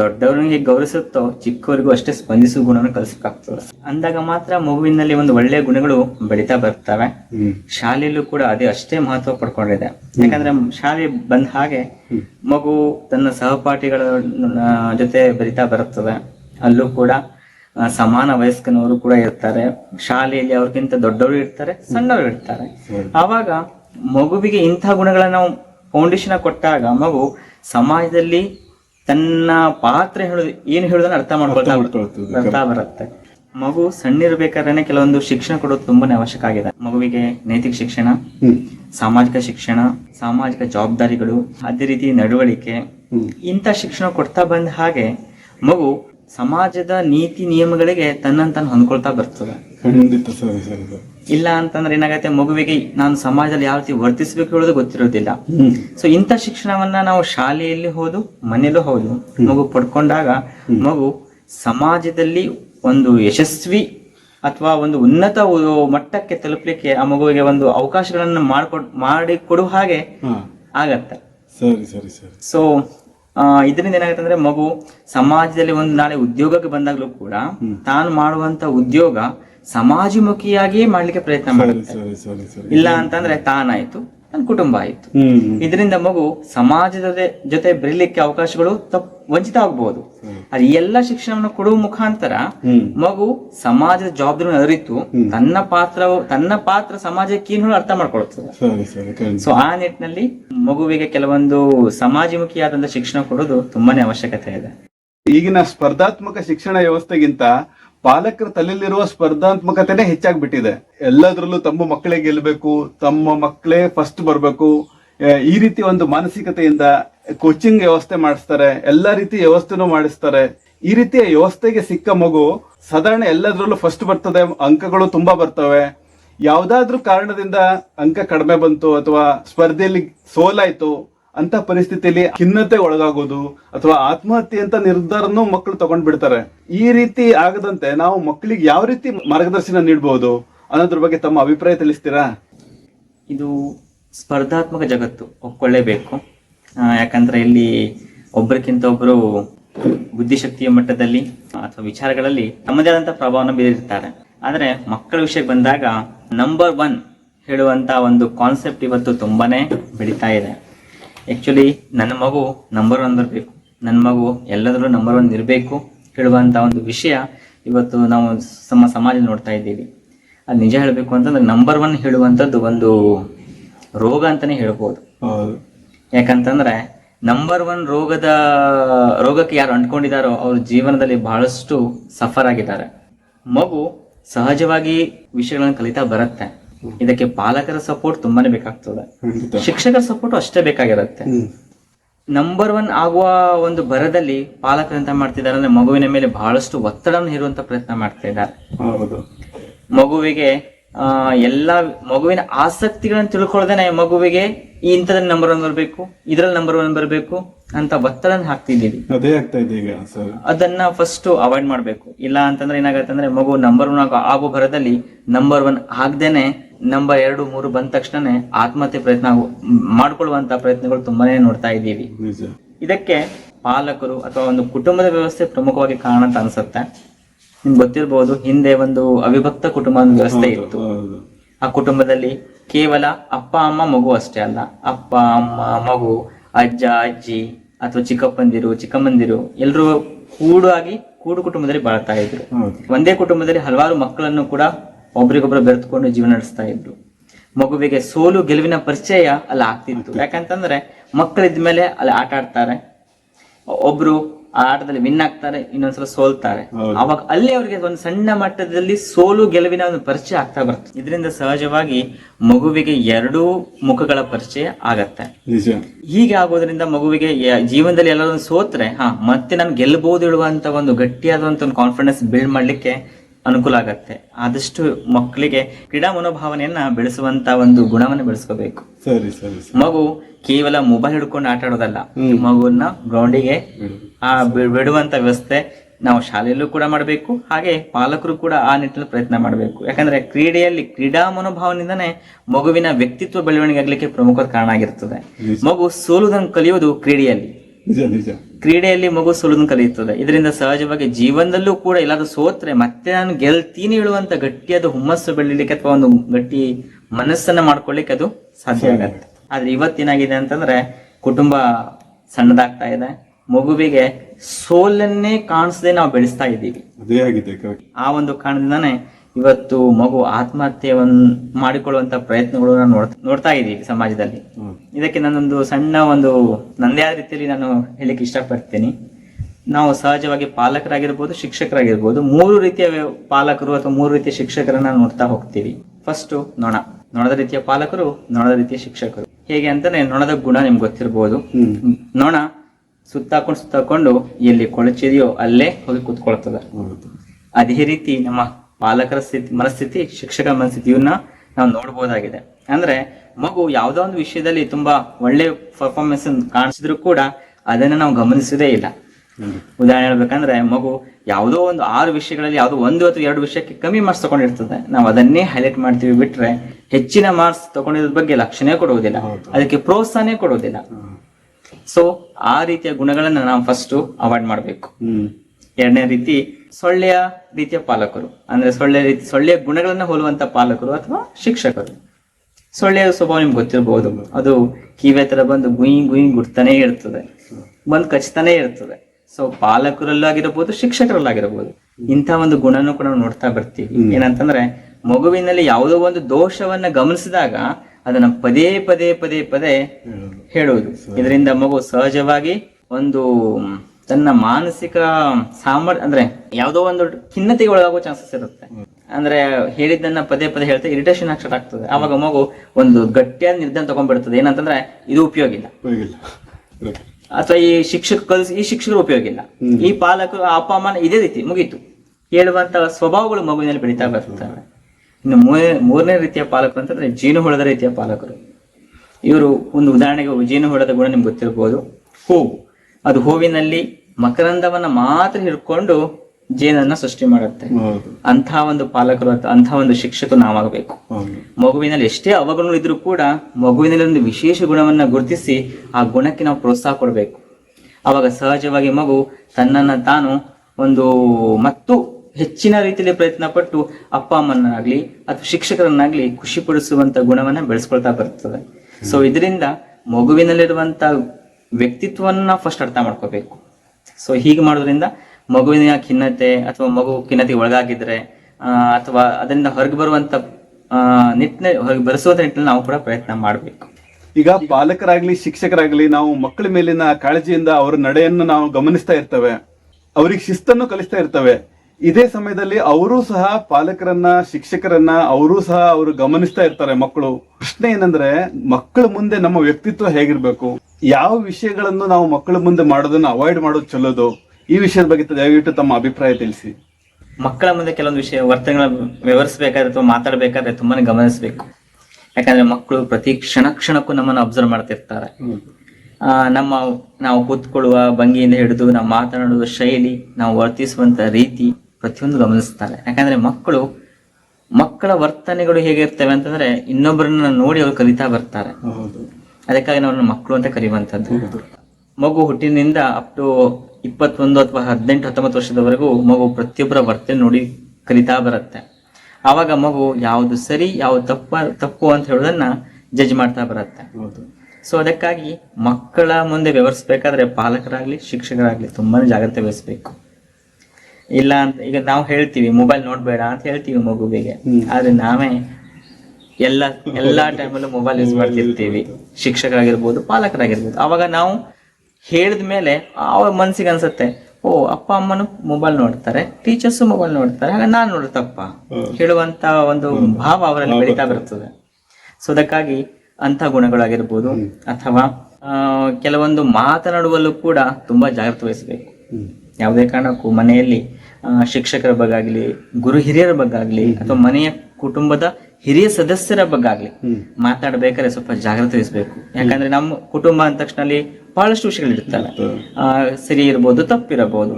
ದೊಡ್ಡವ್ರನ್ನ ಹೇಗೆ ಗೌರವಿಸುತ್ತೋ ಚಿಕ್ಕವರಿಗೂ ಅಷ್ಟೇ ಸ್ಪಂದಿಸುವ ಗುಣವನ್ನು ಕಲಿಸಕ್ಕಾಗ್ತದೆ ಅಂದಾಗ ಮಾತ್ರ ಮಗುವಿನಲ್ಲಿ ಒಂದು ಒಳ್ಳೆಯ ಗುಣಗಳು ಬೆಳೀತಾ ಬರ್ತವೆ. ಶಾಲೆಯಲ್ಲೂ ಕೂಡ ಅದೇ ಅಷ್ಟೇ ಮಹತ್ವ ಪಡ್ಕೊಂಡಿದೆ. ಯಾಕಂದ್ರೆ ಶಾಲೆ ಬಂದ ಹಾಗೆ ಮಗು ತನ್ನ ಸಹಪಾಠಿಗಳ ಜೊತೆ ಬೆರಿತಾ ಬರುತ್ತದೆ. ಅಲ್ಲೂ ಕೂಡ ಸಮಾನ ವಯಸ್ಕನವರು ಕೂಡ ಇರ್ತಾರೆ. ಶಾಲೆಯಲ್ಲಿ ಅವ್ರಿಗಿಂತ ದೊಡ್ಡವರು ಇರ್ತಾರೆ ಸಣ್ಣವರು ಇರ್ತಾರೆ. ಆವಾಗ ಮಗುವಿಗೆ ಇಂಥ ಗುಣಗಳನ್ನು ನಾವು ಫೌಂಡೇಶನ್ ಕೊಟ್ಟಾಗ ಮಗು ಸಮಾಜದಲ್ಲಿ ತನ್ನ ಪಾತ್ರ ಹೇಳೋದು ಏನು ಹೇಳೋದನ್ನ ಅರ್ಥ ಮಾಡ್ಕೊಳ್ತಾ ಅರ್ಥ ಬರುತ್ತೆ. ಮಗು ಸಣ್ಣಿರ್ಬೇಕಾದ್ರೆ ಕೆಲವೊಂದು ಶಿಕ್ಷಣ ಕೊಡೋದು ತುಂಬಾನೇ ಅವಶ್ಯಕ ಆಗಿದೆ. ಮಗುವಿಗೆ ನೈತಿಕ ಶಿಕ್ಷಣ ಸಾಮಾಜಿಕ ಶಿಕ್ಷಣ ಸಾಮಾಜಿಕ ಜವಾಬ್ದಾರಿಗಳು ಅದೇ ರೀತಿ ನಡವಳಿಕೆ ಇಂಥ ಶಿಕ್ಷಣ ಕೊಡ್ತಾ ಬಂದ ಹಾಗೆ ಮಗು ಸಮಾಜದ ನೀತಿ ನಿಯಮಗಳಿಗೆ ತನ್ನನ್ನು ತಾನು ಹೊಂದ್ಕೊಳ್ತಾ ಬರ್ತದೆ. ಖಂಡಿತ ಸರಿ ಸರಿ ಸರಿ. ಇಲ್ಲ ಅಂತಂದ್ರೆ ಏನಾಗತ್ತೆ ಮಗುವಿಗೆ ನಾನು ಸಮಾಜದಲ್ಲಿ ಯಾವ ರೀತಿ ವರ್ತಿಸ್ಬೇಕು ಹೇಳೋದು ಗೊತ್ತಿರೋದಿಲ್ಲ. ಸೊ ಇಂಥ ಶಿಕ್ಷಣವನ್ನ ನಾವು ಶಾಲೆಯಲ್ಲಿ ಹೋದು ಮನೆಯಲ್ಲೂ ಹೌದು ಮಗು ಪಡ್ಕೊಂಡಾಗ ಮಗು ಸಮಾಜದಲ್ಲಿ ಒಂದು ಯಶಸ್ವಿ ಅಥವಾ ಒಂದು ಉನ್ನತ ಮಟ್ಟಕ್ಕೆ ತಲುಪಲಿಕ್ಕೆ ಆ ಮಗುವಿಗೆ ಒಂದು ಅವಕಾಶಗಳನ್ನ ಮಾಡ್ಕೊಡ್ ಮಾಡಿ ಕೊಡುವ ಹಾಗೆ ಆಗತ್ತೆ. ಸರಿ ಸರಿ ಸರಿ. ಸೊ ಇದರಿಂದ ಏನಾಗುತ್ತೆ ಅಂದ್ರೆ ಮಗು ಸಮಾಜದಲ್ಲಿ ಒಂದು ನಾಳೆ ಉದ್ಯೋಗಕ್ಕೆ ಬಂದಾಗ್ಲೂ ಕೂಡ ತಾನು ಮಾಡುವಂತ ಉದ್ಯೋಗ ಸಮಾಜಮುಖಿಯಾಗಿಯೇ ಮಾಡ್ಲಿಕ್ಕೆ ಪ್ರಯತ್ನ ಮಾಡುತ್ತೆ. ಇಲ್ಲ ಅಂತಂದ್ರೆ ತಾನಾಯ್ತು. ನನ್ನ ಕುಟುಂಬ ಆಯ್ತು. ಇದರಿಂದ ಮಗು ಸಮಾಜದ ಜೊತೆ ಬೆರಿಲಿಕ್ಕೆ ಅವಕಾಶಗಳು ತಪ್ಪ ವಂಚಿತ ಆಗಬಹುದು ಅದು ಎಲ್ಲ ಶಿಕ್ಷಣವನ್ನು ಕೊಡುವ ಮುಖಾಂತರ ಮಗು ಸಮಾಜದ ಜವಾಬ್ದಾರಿ ಅರಿತು ತನ್ನ ಪಾತ್ರ ತನ್ನ ಪಾತ್ರ ಸಮಾಜಕ್ಕೆ ಏನು ಅರ್ಥ ಮಾಡ್ಕೊಳ್ತದೆ. ಸೊ ಆ ನಿಟ್ಟಿನಲ್ಲಿ ಮಗುವಿಗೆ ಕೆಲವೊಂದು ಸಮಾಜಮುಖಿಯಾದಂತಹ ಶಿಕ್ಷಣ ಕೊಡೋದು ತುಂಬಾನೇ ಅವಶ್ಯಕತೆ ಇದೆ. ಈಗಿನ ಸ್ಪರ್ಧಾತ್ಮಕ ಶಿಕ್ಷಣ ವ್ಯವಸ್ಥೆಗಿಂತ ಪಾಲಕರ ತಲೆಯಲ್ಲಿರುವ ಸ್ಪರ್ಧಾತ್ಮಕತೆನೇ ಹೆಚ್ಚಾಗ್ಬಿಟ್ಟಿದೆ. ಎಲ್ಲದರಲ್ಲೂ ತಮ್ಮ ಮಕ್ಕಳೇ ಗೆಲ್ಲಬೇಕು ತಮ್ಮ ಮಕ್ಕಳೇ ಫಸ್ಟ್ ಬರಬೇಕು. ಈ ರೀತಿ ಒಂದು ಮಾನಸಿಕತೆಯಿಂದ ಕೋಚಿಂಗ್ ವ್ಯವಸ್ಥೆ ಮಾಡಿಸ್ತಾರೆ, ಎಲ್ಲ ರೀತಿ ವ್ಯವಸ್ಥೆನೂ ಮಾಡಿಸ್ತಾರೆ. ಈ ರೀತಿಯ ವ್ಯವಸ್ಥೆಗೆ ಸಿಕ್ಕ ಮಗು ಸಾಧಾರಣ ಎಲ್ಲದರಲ್ಲೂ ಫಸ್ಟ್ ಬರ್ತದೆ, ಅಂಕಗಳು ತುಂಬಾ ಬರ್ತವೆ. ಯಾವ್ದಾದ್ರೂ ಕಾರಣದಿಂದ ಅಂಕ ಕಡಿಮೆ ಬಂತು ಅಥವಾ ಸ್ಪರ್ಧೆಯಲ್ಲಿ ಸೋಲಾಯ್ತು ಅಂತ ಪರಿಸ್ಥಿತಿಯಲ್ಲಿ ಖಿನ್ನತೆ ಒಳಗಾಗೋದು ಅಥವಾ ಆತ್ಮಹತ್ಯೆ ಅಂತ ನಿರ್ಧಾರನೂ ಮಕ್ಕಳು ತಗೊಂಡ್ ಬಿಡ್ತಾರೆ ಈ ರೀತಿ ಆಗದಂತೆ ನಾವು ಮಕ್ಕಳಿಗೆ ಯಾವ ರೀತಿ ಮಾರ್ಗದರ್ಶನ ನೀಡಬಹುದು ಅನ್ನೋದ್ರ ಬಗ್ಗೆ ತಮ್ಮ ಅಭಿಪ್ರಾಯ ತಿಳಿಸ್ತೀರಾ? ಇದು ಸ್ಪರ್ಧಾತ್ಮಕ ಜಗತ್ತು, ಒಪ್ಕೊಳ್ಳೇಬೇಕು. ಯಾಕಂದ್ರೆ ಇಲ್ಲಿ ಒಬ್ಬರಿಗಿಂತ ಒಬ್ಬರು ಬುದ್ಧಿಶಕ್ತಿಯ ಮಟ್ಟದಲ್ಲಿ ಅಥವಾ ವಿಚಾರಗಳಲ್ಲಿ ತಮ್ಮದೇ ಆದಂತಹ ಪ್ರಭಾವನ ಬೀರಿರ್ತಾರೆ. ಆದರೆ ಮಕ್ಕಳ ವಿಷಯಕ್ಕೆ ಬಂದಾಗ ನಂಬರ್ ಒನ್ ಹೇಳುವಂತ ಒಂದು ಕಾನ್ಸೆಪ್ಟ್ ಇವತ್ತು ತುಂಬಾನೇ ಬೆಳೀತಾ ಇದೆ. ಆಕ್ಚುಲಿ ನನ್ನ ಮಗು ನಂಬರ್ ಒನ್ ಬರಬೇಕು. ನನ್ನ ಮಗು ಎಲ್ಲದರಲ್ಲೂ ನಂಬರ್ ಒನ್ ಇರಬೇಕು ಹೇಳುವಂತ ಒಂದು ವಿಷಯ ಇವತ್ತು ನಾವು ನಮ್ಮ ಸಮಾಜ ನೋಡ್ತಾ ಇದ್ದೀವಿ. ಅದು ನಿಜ ಹೇಳಬೇಕು ಅಂತಂದ್ರೆ ನಂಬರ್ ಒನ್ ಹೇಳುವಂಥದ್ದು ಒಂದು ರೋಗ ಅಂತಾನೆ ಹೇಳ್ಬೋದು. ಯಾಕಂತಂದ್ರೆ ನಂಬರ್ ಒನ್ ರೋಗದ ರೋಗಕ್ಕೆ ಯಾರು ಅಂಟ್ಕೊಂಡಿದಾರೋ ಅವ್ರ ಜೀವನದಲ್ಲಿ ಬಹಳಷ್ಟು ಸಫರ್ ಆಗಿದ್ದಾರೆ. ಮಗು ಸಹಜವಾಗಿ ವಿಷಯಗಳನ್ನು ಕಲಿತಾ ಬರುತ್ತೆ. ಇದಕ್ಕೆ ಪಾಲಕರ ಸಪೋರ್ಟ್ ತುಂಬಾನೇ ಬೇಕಾಗ್ತದೆ. ಶಿಕ್ಷಕರ ಸಪೋರ್ಟ್ ಅಷ್ಟೇ ಬೇಕಾಗಿರುತ್ತೆ. ನಂಬರ್ ಒನ್ ಆಗುವ ಒಂದು ಭರದಲ್ಲಿ ಪಾಲಕರು ಎಂತ ಮಾಡ್ತಿದ್ದಾರೆ ಅಂದ್ರೆ ಮಗುವಿನ ಮೇಲೆ ಬಹಳಷ್ಟು ಒತ್ತಡವನ್ನು ಹೇರುವಂತ ಪ್ರಯತ್ನ ಮಾಡ್ತಾ ಇದ್ದಾರೆ. ಮಗುವಿಗೆ ಆ ಎಲ್ಲ ಮಗುವಿನ ಆಸಕ್ತಿಗಳನ್ನು ತಿಳ್ಕೊಳ್ಳೋದೇನೆ ಮಗುವಿಗೆ ಈ ಇಂಥದ್ರಲ್ಲಿ ನಂಬರ್ ಒನ್ ಬರಬೇಕು ಇದ್ರಲ್ಲಿ ನಂಬರ್ ಒನ್ ಬರಬೇಕು ಅಂತ ಒತ್ತಡ ಹಾಕ್ತಿದ್ದೀವಿ ಅದನ್ನ ಫಸ್ಟ್ ಅವಾಯ್ಡ್ ಮಾಡಬೇಕು. ಇಲ್ಲ ಅಂತಂದ್ರೆ ಏನಾಗತ್ತೆ ಅಂದ್ರೆ ಮಗು ನಂಬರ್ ಒನ್ ಆಗೋ ಬರದಲ್ಲಿ ನಂಬರ್ ಒನ್ ಆಗದೇನೆ ನಂಬರ್ ಎರಡು ಮೂರು ಬಂದ ತಕ್ಷಣನೇ ಆತ್ಮಹತ್ಯೆ ಪ್ರಯತ್ನ ಆಗು- ಮಾಡ್ಕೊಳ್ಳುವಂತ ಪ್ರಯತ್ನಗಳು ತುಂಬಾನೇ ನೋಡ್ತಾ ಇದ್ದೀವಿ. ಇದಕ್ಕೆ ಪಾಲಕರು ಅಥವಾ ಒಂದು ಕುಟುಂಬದ ವ್ಯವಸ್ಥೆ ಪ್ರಮುಖವಾಗಿ ಕಾರಣ ಅಂತ ಅನ್ಸುತ್ತೆ. ನಿಮ್ಗೆ ಗೊತ್ತಿರಬಹುದು ಹಿಂದೆ ಒಂದು ಅವಿಭಕ್ತ ಕುಟುಂಬದ ವ್ಯವಸ್ಥೆ ಇತ್ತು. ಆ ಕುಟುಂಬದಲ್ಲಿ ಕೇವಲ ಅಪ್ಪ ಅಮ್ಮ ಮಗು ಅಷ್ಟೇ ಅಲ್ಲ. ಅಪ್ಪ ಅಮ್ಮ ಮಗು ಅಜ್ಜ ಅಜ್ಜಿ ಅಥವಾ ಚಿಕ್ಕಪ್ಪಂದಿರು ಚಿಕ್ಕಮ್ಮಂದಿರು ಎಲ್ಲರೂ ಕೂಡಾಗಿ ಕೂಡು ಕುಟುಂಬದಲ್ಲಿ ಬಾಳ್ತಾ ಇದ್ರು. ಒಂದೇ ಕುಟುಂಬದಲ್ಲಿ ಹಲವಾರು ಮಕ್ಕಳನ್ನು ಕೂಡ ಒಬ್ರಿಗೊಬ್ರು ಬೆರೆತುಕೊಂಡು ಜೀವನ ನಡೆಸ್ತಾ ಇದ್ರು. ಮಗುವಿಗೆ ಸೋಲು ಗೆಲುವಿನ ಪರಿಚಯ ಅಲ್ಲಿ ಆಗ್ತಿತ್ತು. ಯಾಕಂತಂದ್ರೆ ಮಕ್ಕಳಿದ್ಮೇಲೆ ಅಲ್ಲಿ ಆಟ ಆಡ್ತಾರೆ. ಒಬ್ರು ಆ ಆಟದಲ್ಲಿ ವಿನ್ ಆಗ್ತಾರೆ ಇನ್ನೊಂದ್ಸಲ ಸೋಲ್ತಾರೆ. ಅವಾಗ ಅಲ್ಲಿ ಅವರಿಗೆ ಒಂದು ಸಣ್ಣ ಮಟ್ಟದಲ್ಲಿ ಸೋಲು ಗೆಲುವಿನ ಒಂದು ಪರಿಚಯ ಆಗ್ತಾ ಬರ್ತದೆ ಇದರಿಂದ ಸಹಜವಾಗಿ ಮಗುವಿಗೆ ಎರಡೂ ಮುಖಗಳ ಪರಿಚಯ ಆಗತ್ತೆ. ಹೀಗೆ ಆಗೋದ್ರಿಂದ ಮಗುವಿಗೆ ಜೀವನದಲ್ಲಿ ಎಲ್ಲರೂ ಸೋತ್ರೆ ಹಾ ಮತ್ತೆ ನಾನು ಗೆಲ್ಲಬಹುದು ಇಡುವಂತ ಒಂದು ಗಟ್ಟಿಯಾದಂತ ಒಂದು ಕಾನ್ಫಿಡೆನ್ಸ್ ಬಿಲ್ಡ್ ಮಾಡ್ಲಿಕ್ಕೆ ಅನುಕೂಲ ಆಗತ್ತೆ. ಆದಷ್ಟು ಮಕ್ಕಳಿಗೆ ಕ್ರೀಡಾ ಮನೋಭಾವನೆಯನ್ನ ಬೆಳೆಸುವಂತ ಒಂದು ಗುಣವನ್ನು ಬೆಳೆಸ್ಕೋಬೇಕು. ಸರಿ ಸರಿ ಮಗು ಕೇವಲ ಮೊಬೈಲ್ ಹಿಡ್ಕೊಂಡು ಆಟ ಆಡೋದಲ್ಲ. ಮಗುವನ್ನ ಗ್ರೌಂಡಿಗೆ ಆ ಬಿಡುವಂತ ವ್ಯವಸ್ಥೆ ನಾವು ಶಾಲೆಯಲ್ಲೂ ಕೂಡ ಮಾಡಬೇಕು ಹಾಗೆ ಪಾಲಕರು ಕೂಡ ಆ ನಿಟ್ಟಿನಲ್ಲಿ ಪ್ರಯತ್ನ ಮಾಡಬೇಕು. ಯಾಕಂದ್ರೆ ಕ್ರೀಡೆಯಲ್ಲಿ ಕ್ರೀಡಾ ಮನೋಭಾವನೆಯಿಂದನೇ ಮಗುವಿನ ವ್ಯಕ್ತಿತ್ವ ಬೆಳವಣಿಗೆ ಆಗ್ಲಿಕ್ಕೆ ಪ್ರಮುಖ ಕಾರಣ ಆಗಿರ್ತದೆ. ಮಗು ಸೋಲುವುದನ್ನು ಕಲಿಯೋದು ಕ್ರೀಡೆಯಲ್ಲಿ. ನಿಜ ನಿಜ. ಕ್ರೀಡೆಯಲ್ಲಿ ಮಗು ಸೋಲುವುದನ್ನು ಕಲಿಯುತ್ತದೆ. ಇದರಿಂದ ಸಹಜವಾಗಿ ಜೀವನದಲ್ಲೂ ಕೂಡ ಎಲ್ಲಾದ್ರೂ ಸೋತ್ರೆ ಮತ್ತೆ ನಾನು ಗೆಲ್ತೀನಿ ಹೇಳುವಂತ ಗಟ್ಟಿಯಾದ ಹುಮ್ಮಸ್ಸು ಬೆಳಿಲಿಕ್ಕೆ ಅಥವಾ ಒಂದು ಗಟ್ಟಿ ಮನಸ್ಸನ್ನ ಮಾಡ್ಕೊಳ್ಳಿಕ್ಕೆ ಅದು ಸಾಧ್ಯ ಆಗತ್ತೆ. ಆದ್ರೆ ಇವತ್ತೇನಾಗಿದೆ ಅಂತಂದ್ರೆ ಕುಟುಂಬ ಸಣ್ಣದಾಗ್ತಾ ಇದೆ. ಮಗುವಿಗೆ ಸೋಲನ್ನೇ ಕಾಣಿಸದೆ ನಾವು ಬೆಳೆಸ್ತಾ ಇದ್ದೀವಿ. ಆ ಒಂದು ಕಾರಣದಿಂದಾನೇ ಇವತ್ತು ಮಗು ಆತ್ಮಹತ್ಯೆಯನ್ನು ಮಾಡಿಕೊಳ್ಳುವಂತ ಪ್ರಯತ್ನಗಳು ನಾನು ನೋಡ್ತಾ ಇದ್ದೀವಿ ಸಮಾಜದಲ್ಲಿ. ಇದಕ್ಕೆ ನಾನೊಂದು ಸಣ್ಣ ಒಂದು ನಂದೇ ಆದ ರೀತಿಯಲ್ಲಿ ನಾನು ಹೇಳಿಕ್ಕೆ ಇಷ್ಟಪಡ್ತೇನೆ. ನಾವು ಸಹಜವಾಗಿ ಪಾಲಕರಾಗಿರ್ಬೋದು ಶಿಕ್ಷಕರಾಗಿರ್ಬೋದು ಮೂರು ರೀತಿಯ ಪಾಲಕರು ಅಥವಾ ಮೂರು ರೀತಿಯ ಶಿಕ್ಷಕರನ್ನ ನೋಡ್ತಾ ಹೋಗ್ತೀವಿ. ಫಸ್ಟ್ ನೊಣ. ನೊಣದ ರೀತಿಯ ಪಾಲಕರು ನೊಣದ ರೀತಿಯ ಶಿಕ್ಷಕರು. ಹೇಗೆ ಅಂತಾನೆ ನೊಣದ ಗುಣ ನಿಮ್ಗೆ ಗೊತ್ತಿರ್ಬೋದು. ನೊಣ ಸುತ್ತಾಕೊಂಡು ಸುತ್ತಾಕೊಂಡು ಎಲ್ಲಿ ಕೊಳಚಿದೆಯೋ ಅಲ್ಲೇ ಹೋಗಿ ಕುತ್ಕೊಳ್ತದ. ಅದೇ ರೀತಿ ನಮ್ಮ ಪಾಲಕರ ಸ್ಥಿತಿ ಮನಸ್ಥಿತಿ ಶಿಕ್ಷಕರ ಮನಸ್ಥಿತಿಯನ್ನ ನಾವು ನೋಡಬಹುದಾಗಿದೆ ಅಂದ್ರೆ ಮಗು ಯಾವುದೋ ಒಂದು ವಿಷಯದಲ್ಲಿ ತುಂಬಾ ಒಳ್ಳೆ ಪರ್ಫಾರ್ಮೆನ್ಸ್ ಕಾಣಿಸಿದ್ರು ಕೂಡ ಅದನ್ನ ನಾವು ಗಮನಿಸೋದೇ ಇಲ್ಲ. ಉದಾಹರಣೆ ಹೇಳ್ಬೇಕಂದ್ರೆ ಮಗು ಯಾವುದೋ ಒಂದು ಆರು ವಿಷಯಗಳಲ್ಲಿ ಯಾವುದೋ ಒಂದು ಅಥವಾ ಎರಡು ವಿಷಯಕ್ಕೆ ಕಮ್ಮಿ ಮಾರ್ಕ್ಸ್ ತಗೊಂಡಿರ್ತದೆ. ನಾವು ಅದನ್ನೇ ಹೈಲೈಟ್ ಮಾಡ್ತೀವಿ ಬಿಟ್ರೆ ಹೆಚ್ಚಿನ ಮಾರ್ಕ್ಸ್ ತಗೊಂಡಿರೋದ್ರ ಬಗ್ಗೆ ಲಕ್ಷಣೆ ಕೊಡುವುದಿಲ್ಲ. ಅದಕ್ಕೆ ಪ್ರೋತ್ಸಾಹನೇ ಕೊಡುವುದಿಲ್ಲ. ಸೊ ಆ ರೀತಿಯ ಗುಣಗಳನ್ನ ನಾವು ಫಸ್ಟ್ ಅವಾಯ್ಡ್ ಮಾಡಬೇಕು. ಎರಡನೇ ರೀತಿ ಸೊಳ್ಳೆಯ ರೀತಿಯ ಪಾಲಕರು. ಅಂದ್ರೆ ಸೊಳ್ಳೆ ರೀತಿ ಸೊಳ್ಳೆಯ ಗುಣಗಳನ್ನ ಹೋಲುವಂತ ಪಾಲಕರು ಅಥವಾ ಶಿಕ್ಷಕರು. ಸೊಳ್ಳೆಯ ಸ್ವಭಾವ ನಿಮ್ಗೆ ಗೊತ್ತಿರಬಹುದು ಅದು ಕಿವಿ ಹತ್ರ ಬಂದು ಗುಯಿ ಗುಯಿ ಗುಡ್ತಾನೆ ಇರ್ತದೆ. ಬಂದು ಕಚ್ತಾನೆ ಇರ್ತದೆ. ಸೊ ಪಾಲಕರಲ್ಲಾಗಿರಬಹುದು ಶಿಕ್ಷಕರಲ್ಲಾಗಿರಬಹುದು ಇಂಥ ಒಂದು ಗುಣನೂ ಕೂಡ ನಾವು ನೋಡ್ತಾ ಬರ್ತೀವಿ. ಏನಂತಂದ್ರೆ ಮಗುವಿನಲ್ಲಿ ಯಾವುದೋ ಒಂದು ದೋಷವನ್ನ ಗಮನಿಸಿದಾಗ ಅದನ್ನ ಪದೇ ಪದೇ ಪದೇ ಪದೇ. ಹೇಳುವುದು. ಇದರಿಂದ ಮಗು ಸಹಜವಾಗಿ ಒಂದು ತನ್ನ ಮಾನಸಿಕ ಸಾಮರ್ಥ್ಯ ಅಂದ್ರೆ ಯಾವುದೋ ಒಂದು ಖಿನ್ನತೆಗೆ ಒಳಗಾಗೋ ಚಾನ್ಸಸ್ ಇರುತ್ತೆ. ಅಂದ್ರೆ ಹೇಳಿದ್ದನ್ನ ಪದೇ ಪದೇ ಹೇಳ್ತಾ ಇರಿಟೇಷನ್ ಸ್ಟಾರ್ಟ್ ಆಗ್ತದೆ. ಆವಾಗ ಮಗು ಒಂದು ಗಟ್ಟಿಯಾದ ನಿರ್ಧಾರ ತಗೊಂಡ್ಬಿಡ್ತದೆ. ಏನಂತಂದ್ರೆ ಇದು ಉಪಯೋಗ ಇಲ್ಲ. ಅಥವಾ ಈ ಶಿಕ್ಷಕ ಕಲಿಸಿ ಈ ಶಿಕ್ಷಕರು ಉಪಯೋಗ ಇಲ್ಲ. ಈ ಪಾಲಕರು ಆ ಅಪ್ಪ ಅಮ್ಮನ ಇದೇ ರೀತಿ ಮುಗೀತು. ಹೇಳುವಂತ ಸ್ವಭಾವಗಳು ಮಗುವಿನಲ್ಲಿ ಬೆಳೀತಾ ಬರ್ತವೆ. ಇನ್ನು ಮೂರನೇ ಮೂರನೇ ರೀತಿಯ ಪಾಲಕರು ಅಂತಂದ್ರೆ ಜೀನು ಹುಳದ ರೀತಿಯ ಪಾಲಕರು. ಇವರು ಒಂದು ಉದಾಹರಣೆಗೆ ಜೀನು ಹುಳದ ಗುಣ ನಿಮ್ಗೆ ಗೊತ್ತಿರಬಹುದು ಹೂವು ಅದು ಹೂವಿನಲ್ಲಿ ಮಕರಂದವನ್ನ ಮಾತ್ರ ಹಿಡ್ಕೊಂಡು ಜೇನನ್ನ ಸೃಷ್ಟಿ ಮಾಡುತ್ತೆ. ಅಂತ ಒಂದು ಪಾಲಕರು ಅಂತ ಒಂದು ಶಿಕ್ಷಕರು ನಾವಾಗಬೇಕು. ಮಗುವಿನಲ್ಲಿ ಎಷ್ಟೇ ಅವಗುಣಗಳು ಇದ್ರೂ ಕೂಡ ಮಗುವಿನಲ್ಲಿ ಒಂದು ವಿಶೇಷ ಗುಣವನ್ನ ಗುರುತಿಸಿ ಆ ಗುಣಕ್ಕೆ ನಾವು ಪ್ರೋತ್ಸಾಹ ಕೊಡಬೇಕು. ಅವಾಗ ಸಹಜವಾಗಿ ಮಗು ತನ್ನನ್ನ ತಾನು ಒಂದು ಮತ್ತು ಹೆಚ್ಚಿನ ರೀತಿಯಲ್ಲಿ ಪ್ರಯತ್ನ ಪಟ್ಟು ಅಪ್ಪ ಅಮ್ಮನಾಗ್ಲಿ ಅಥವಾ ಶಿಕ್ಷಕರನ್ನಾಗ್ಲಿ ಖುಷಿ ಪಡಿಸುವಂತ ಗುಣವನ್ನ ಬೆಳೆಸ್ಕೊಳ್ತಾ ಬರ್ತದೆ. ಸೊ ಇದರಿಂದ ಮಗುವಿನಲ್ಲಿರುವಂತ ವ್ಯಕ್ತಿತ್ವವನ್ನ ಫಸ್ಟ್ ಅರ್ಥ ಮಾಡ್ಕೋಬೇಕು. ಸೊ ಹೀಗೆ ಮಾಡೋದ್ರಿಂದ ಮಗುವಿನ ಖಿನ್ನತೆ ಅಥವಾ ಮಗು ಖಿನ್ನತೆಗೆ ಒಳಗಾಗಿದ್ರೆ ಅಥವಾ ಅದರಿಂದ ಹೊರಗೆ ಬರುವಂತ ನಿಟ್ಟಿನ ಹೊರಗೆ ಬರೆಸುವಂತ ನಿಟ್ಟಿನಲ್ಲಿ ನಾವು ಕೂಡ ಪ್ರಯತ್ನ ಮಾಡಬೇಕು. ಈಗ ಪಾಲಕರಾಗ್ಲಿ ಶಿಕ್ಷಕರಾಗ್ಲಿ ನಾವು ಮಕ್ಕಳ ಮೇಲಿನ ಕಾಳಜಿಯಿಂದ ಅವರ ನಡೆಯನ್ನು ನಾವು ಗಮನಿಸ್ತಾ ಇರ್ತೇವೆ. ಅವ್ರಿಗೆ ಶಿಸ್ತನ್ನು ಕಲಿಸ್ತಾ ಇರ್ತೇವೆ. ಇದೇ ಸಮಯದಲ್ಲಿ ಅವರು ಸಹ ಪಾಲಕರನ್ನ ಶಿಕ್ಷಕರನ್ನ ಅವರು ಸಹ ಅವರು ಗಮನಿಸ್ತಾ ಇರ್ತಾರೆ ಮಕ್ಕಳು. ಪ್ರಶ್ನೆ ಏನಂದ್ರೆ ಮಕ್ಕಳ ಮುಂದೆ ನಮ್ಮ ವ್ಯಕ್ತಿತ್ವ ಹೇಗಿರ್ಬೇಕು? ಯಾವ ವಿಷಯಗಳನ್ನು ನಾವು ಮಕ್ಕಳ ಮುಂದೆ ಮಾಡೋದನ್ನ ಅವಾಯ್ಡ್ ಮಾಡೋದು ಚಲೋದು? ಈ ವಿಷಯದ ಬಗ್ಗೆ ದಯವಿಟ್ಟು ತಮ್ಮ ಅಭಿಪ್ರಾಯ ತಿಳಿಸಿ. ಮಕ್ಕಳ ಮುಂದೆ ಕೆಲವೊಂದು ವಿಷಯ ವರ್ತನೆಗಳ ವಿವರಿಸಬೇಕಾದ್ರೆ ಅಥವಾ ಮಾತಾಡಬೇಕಾದ್ರೆ ತುಂಬಾನೇ ಗಮನಿಸಬೇಕು. ಯಾಕಂದ್ರೆ ಮಕ್ಕಳು ಪ್ರತಿ ಕ್ಷಣ ಕ್ಷಣಕ್ಕೂ ನಮ್ಮನ್ನು ಅಬ್ಸರ್ವ್ ಮಾಡ್ತಿರ್ತಾರೆ. ಆ, ನಮ್ಮ ನಾವು ಕೂತ್ಕೊಳ್ಳುವ ಭಂಗಿಯಿಂದ ಹಿಡಿದು ನಾವು ಮಾತನಾಡುವ ಶೈಲಿ ನಾವು ವರ್ತಿಸುವಂತ ರೀತಿ ಪ್ರತಿಯೊಂದು ಗಮನಿಸ್ತಾರೆ ಯಾಕಂದ್ರೆ ಮಕ್ಕಳು ಮಕ್ಕಳ ವರ್ತನೆಗಳು ಹೇಗಿರ್ತವೆ ಅಂತಂದ್ರೆ ಇನ್ನೊಬ್ಬರನ್ನ ನೋಡಿ ಅವರು ಕಲಿತಾ ಬರ್ತಾರೆ. ಅದಕ್ಕಾಗಿ ನಾವು ಮಕ್ಕಳು ಅಂತ ಕರೆಯುವಂಥದ್ದು. ಮಗು ಹುಟ್ಟಿನಿಂದ ಅಪ್ ಟು ಇಪ್ಪತ್ತೊಂದು ಅಥವಾ ಹದಿನೆಂಟು ಹತ್ತೊಂಬತ್ತು ವರ್ಷದವರೆಗೂ ಮಗು ಪ್ರತಿಯೊಬ್ಬರ ವರ್ತನೆ ನೋಡಿ ಕಲಿತಾ ಬರುತ್ತೆ. ಆವಾಗ ಮಗು ಯಾವುದು ಸರಿ ಯಾವುದು ತಪ್ಪ ತಪ್ಪು ಅಂತ ಹೇಳೋದನ್ನ ಜಡ್ಜ್ ಮಾಡ್ತಾ ಬರುತ್ತೆ. ಸೊ ಅದಕ್ಕಾಗಿ ಮಕ್ಕಳ ಮುಂದೆ ವ್ಯವಹರಿಸಬೇಕಾದ್ರೆ ಪಾಲಕರಾಗ್ಲಿ ಶಿಕ್ಷಕರಾಗ್ಲಿ ತುಂಬಾನೇ ಜಾಗ್ರತೆ ವಹಿಸ್ಬೇಕು. ಇಲ್ಲ ಅಂತ ಈಗ ನಾವು ಹೇಳ್ತೀವಿ ಮೊಬೈಲ್ ನೋಡ್ಬೇಡ ಅಂತ ಹೇಳ್ತೀವಿ ಮಗುವಿಗೆ. ಆದ್ರೆ ನಾವೇ ಎಲ್ಲ ಎಲ್ಲಾ ಟೈಮಲ್ಲೂ ಮೊಬೈಲ್ ಯೂಸ್ ಮಾಡ್ತಿರ್ತೀವಿ. ಶಿಕ್ಷಕರಾಗಿರ್ಬೋದು ಪಾಲಕರಾಗಿರ್ಬೋದು. ಅವಾಗ ನಾವು ಹೇಳಿದ ಮೇಲೆ ಅವ್ರ ಮನ್ಸಿಗೆ ಅನ್ಸುತ್ತೆ ಓ ಅಪ್ಪ ಅಮ್ಮನು ಮೊಬೈಲ್ ನೋಡ್ತಾರೆ ಟೀಚರ್ಸ್ ಮೊಬೈಲ್ ನೋಡ್ತಾರೆ ಹಾಗೆ ನಾನ್ ನೋಡ್ತಪ್ಪ ಹೇಳುವಂತ ಒಂದು ಭಾವ ಅವರಲ್ಲಿ ಬೆಳೀತಾ ಬರ್ತದೆ. ಸೊ ಅದಕ್ಕಾಗಿ ಅಂಥ ಗುಣಗಳಾಗಿರ್ಬೋದು ಅಥವಾ ಕೆಲವೊಂದು ಮಾತನಾಡುವಲ್ಲೂ ಕೂಡ ತುಂಬಾ ಜಾಗ್ರತೆ ವಹಿಸಬೇಕು. ಯಾವುದೇ ಕಾರಣಕ್ಕೂ ಮನೆಯಲ್ಲಿ ಶಿಕ್ಷಕರ ಬಗ್ಗೆ ಆಗಲಿ ಗುರು ಹಿರಿಯರ ಬಗ್ಗೆ ಆಗಲಿ ಅಥವಾ ಮನೆಯ ಕುಟುಂಬದ ಹಿರಿಯ ಸದಸ್ಯರ ಬಗ್ಗೆ ಆಗಲಿ ಮಾತಾಡಬೇಕಾದ್ರೆ ಸ್ವಲ್ಪ ಜಾಗ್ರತೆ ವಹಿಸಬೇಕು. ಯಾಕಂದ್ರೆ ನಮ್ಮ ಕುಟುಂಬ ಅಂದ ತಕ್ಷಣ ಅಲ್ಲಿ ಬಹಳಷ್ಟು ಆ, ಸರಿ ಇರ್ಬೋದು ತಪ್ಪಿರಬಹುದು.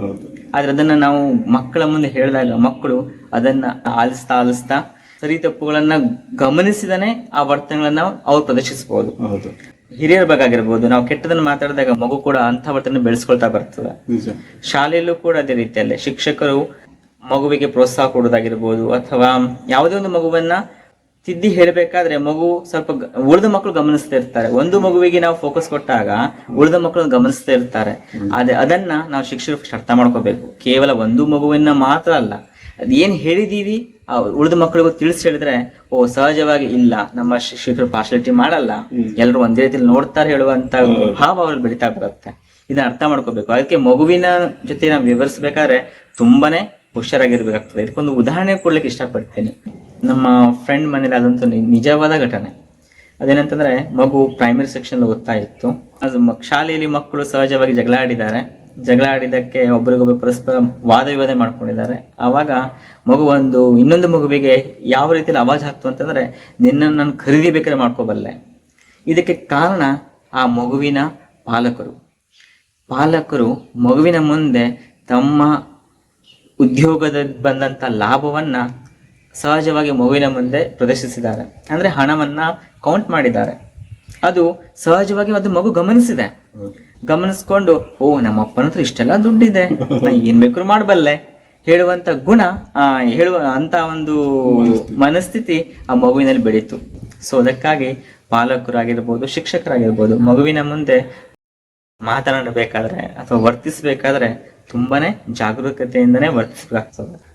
ಆದ್ರೆ ಅದನ್ನ ನಾವು ಮಕ್ಕಳ ಮುಂದೆ ಹೇಳಿದಾಗ ಮಕ್ಕಳು ಅದನ್ನ ಆಲಿಸ್ತಾ ಆಲಿಸ್ತಾ ಸರಿ ತಪ್ಪುಗಳನ್ನ ಗಮನಿಸಿದನೆ ಆ ವರ್ತನೆಗಳನ್ನ ಅವ್ರು ಪ್ರದರ್ಶಿಸಬಹುದು. ಹೌದು. ಹಿರಿಯರ ಬಗ್ಗೆ ಆಗಿರ್ಬೋದು ನಾವು ಕೆಟ್ಟದನ್ನ ಮಾತಾಡಿದಾಗ ಮಗು ಕೂಡ ಅಂತ ವರ್ತನೆ ಬೆಳೆಸ್ಕೊಳ್ತಾ ಬರ್ತದೆ. ಶಾಲೆಯಲ್ಲೂ ಕೂಡ ಅದೇ ರೀತಿಯಲ್ಲೇ ಶಿಕ್ಷಕರು ಮಗುವಿಗೆ ಪ್ರೋತ್ಸಾಹ ಕೊಡೋದಾಗಿರ್ಬೋದು ಅಥವಾ ಯಾವುದೇ ಒಂದು ಮಗುವನ್ನ ತಿದ್ದಿ ಹೇಳಬೇಕಾದ್ರೆ ಮಗು ಸ್ವಲ್ಪ ಉಳಿದ ಮಕ್ಕಳು ಗಮನಿಸ್ತಾ ಇರ್ತಾರೆ. ಒಂದು ಮಗುವಿಗೆ ನಾವು ಫೋಕಸ್ ಕೊಟ್ಟಾಗ ಉಳಿದ ಮಕ್ಕಳು ಗಮನಿಸ್ತಾ ಇರ್ತಾರೆ. ಅದೇ ಅದನ್ನ ನಾವು ಶಿಕ್ಷಕರು ಅರ್ಥ ಮಾಡ್ಕೋಬೇಕು. ಕೇವಲ ಒಂದು ಮಗುವನ್ನ ಮಾತ್ರ ಅಲ್ಲ. ಅದ್ ಏನ್ ಹೇಳಿದೀವಿ ಉಳಿದ ಮಕ್ಕಳಿಗೂ ತಿಳಿಸಿ ಹೇಳಿದ್ರೆ, ಓ, ಸಹಜವಾಗಿ ಇಲ್ಲ, ನಮ್ಮ ಶಿಕ್ಷಕರು ಪಾರ್ಶಾಲಿಟಿ ಮಾಡಲ್ಲ. ಎಲ್ಲರೂ ಒಂದೇ ರೀತಿಯಲ್ಲಿ ನೋಡ್ತಾರೆ ಹೇಳುವಂತ ಭಾವ ಅವ್ರಲ್ಲಿ ಬೆಳೀತಾ ಬರುತ್ತೆ ಇದನ್ನ ಅರ್ಥ ಮಾಡ್ಕೋಬೇಕು. ಅದಕ್ಕೆ ಮಗುವಿನ ಜೊತೆ ನಾವು ವಿವರಿಸ್ಬೇಕಾದ್ರೆ ತುಂಬಾನೇ ಹುಷಾರಾಗಿರ್ಬೇಕಾಗ್ತದೆ. ಇದಕ್ಕೊಂದು ಉದಾಹರಣೆ ಕೊಡ್ಲಿಕ್ಕೆ ಇಷ್ಟಪಡ್ತೀನಿ. ನಮ್ಮ ಫ್ರೆಂಡ್ ಮನೇಲಿ ಆದಂತ ನಿಜವಾದ ಘಟನೆ. ಅದೇನಂತಂದ್ರೆ, ಮಗು ಪ್ರೈಮರಿ ಸೆಕ್ಷನ್ ಓದ್ತಾ ಇತ್ತು. ಅದು ಶಾಲೆಯಲ್ಲಿ ಮಕ್ಕಳು ಸಹಜವಾಗಿ ಜಗಳ ಆಡಿದ್ದಾರೆ. ಜಗಳ ಆಡಿದ್ದಕ್ಕೆ ಒಬ್ರಿಗೊಬ್ರು ಪರಸ್ಪರ ವಾದ ವಿವಾದ ಮಾಡ್ಕೊಂಡಿದ್ದಾರೆ. ಆವಾಗ ಮಗು ಒಂದು, ಇನ್ನೊಂದು ಮಗುವಿಗೆ ಯಾವ ರೀತಿಯಲ್ಲಿ ಅವಾಜ್ ಹಾಕ್ತು ಅಂತಂದ್ರೆ ನಿನ್ನ ನಾನು ಖರೀದಿ ಬೇಕಾದ್ರೆ ಮಾಡ್ಕೋಬಲ್ಲೆ ಇದಕ್ಕೆ ಕಾರಣ ಆ ಮಗುವಿನ ಪಾಲಕರು. ಪಾಲಕರು ಮಗುವಿನ ಮುಂದೆ ತಮ್ಮ ಉದ್ಯೋಗದ ಬಂದಂತ ಲಾಭವನ್ನ ಸಹಜವಾಗಿ ಮಗುವಿನ ಮುಂದೆ ಪ್ರದರ್ಶಿಸಿದ್ದಾರೆ. ಅಂದ್ರೆ ಹಣವನ್ನ ಕೌಂಟ್ ಮಾಡಿದ್ದಾರೆ. ಅದು ಸಹಜವಾಗಿ ಅದು ಮಗು ಗಮನಿಸಿದೆ. ಗಮನಿಸ್ಕೊಂಡು, ಓ ನಮ್ಮ ಅಪ್ಪನ ಹತ್ರ ಇಷ್ಟೆಲ್ಲ ದುಡ್ಡಿದೆ. ಏನ್ ಬೇಕಾದ್ರೂ ಮಾಡಬಲ್ಲೆ. ಹೇಳುವಂತ ಗುಣ, ಆ, ಹೇಳುವ ಅಂತ ಒಂದು ಮನಸ್ಥಿತಿ ಆ ಮಗುವಿನಲ್ಲಿ ಬೆಳೀತು. ಸೊ ಅದಕ್ಕಾಗಿ ಪಾಲಕರಾಗಿರ್ಬೋದು, ಶಿಕ್ಷಕರಾಗಿರ್ಬೋದು, ಮಗುವಿನ ಮುಂದೆ ಮಾತನಾಡಬೇಕಾದ್ರೆ ಅಥವಾ ವರ್ತಿಸಬೇಕಾದ್ರೆ ತುಂಬಾನೇ ಜಾಗರೂಕತೆಯಿಂದನೇ ವರ್ತಿಸಬೇಕಾಗ್ತದೆ.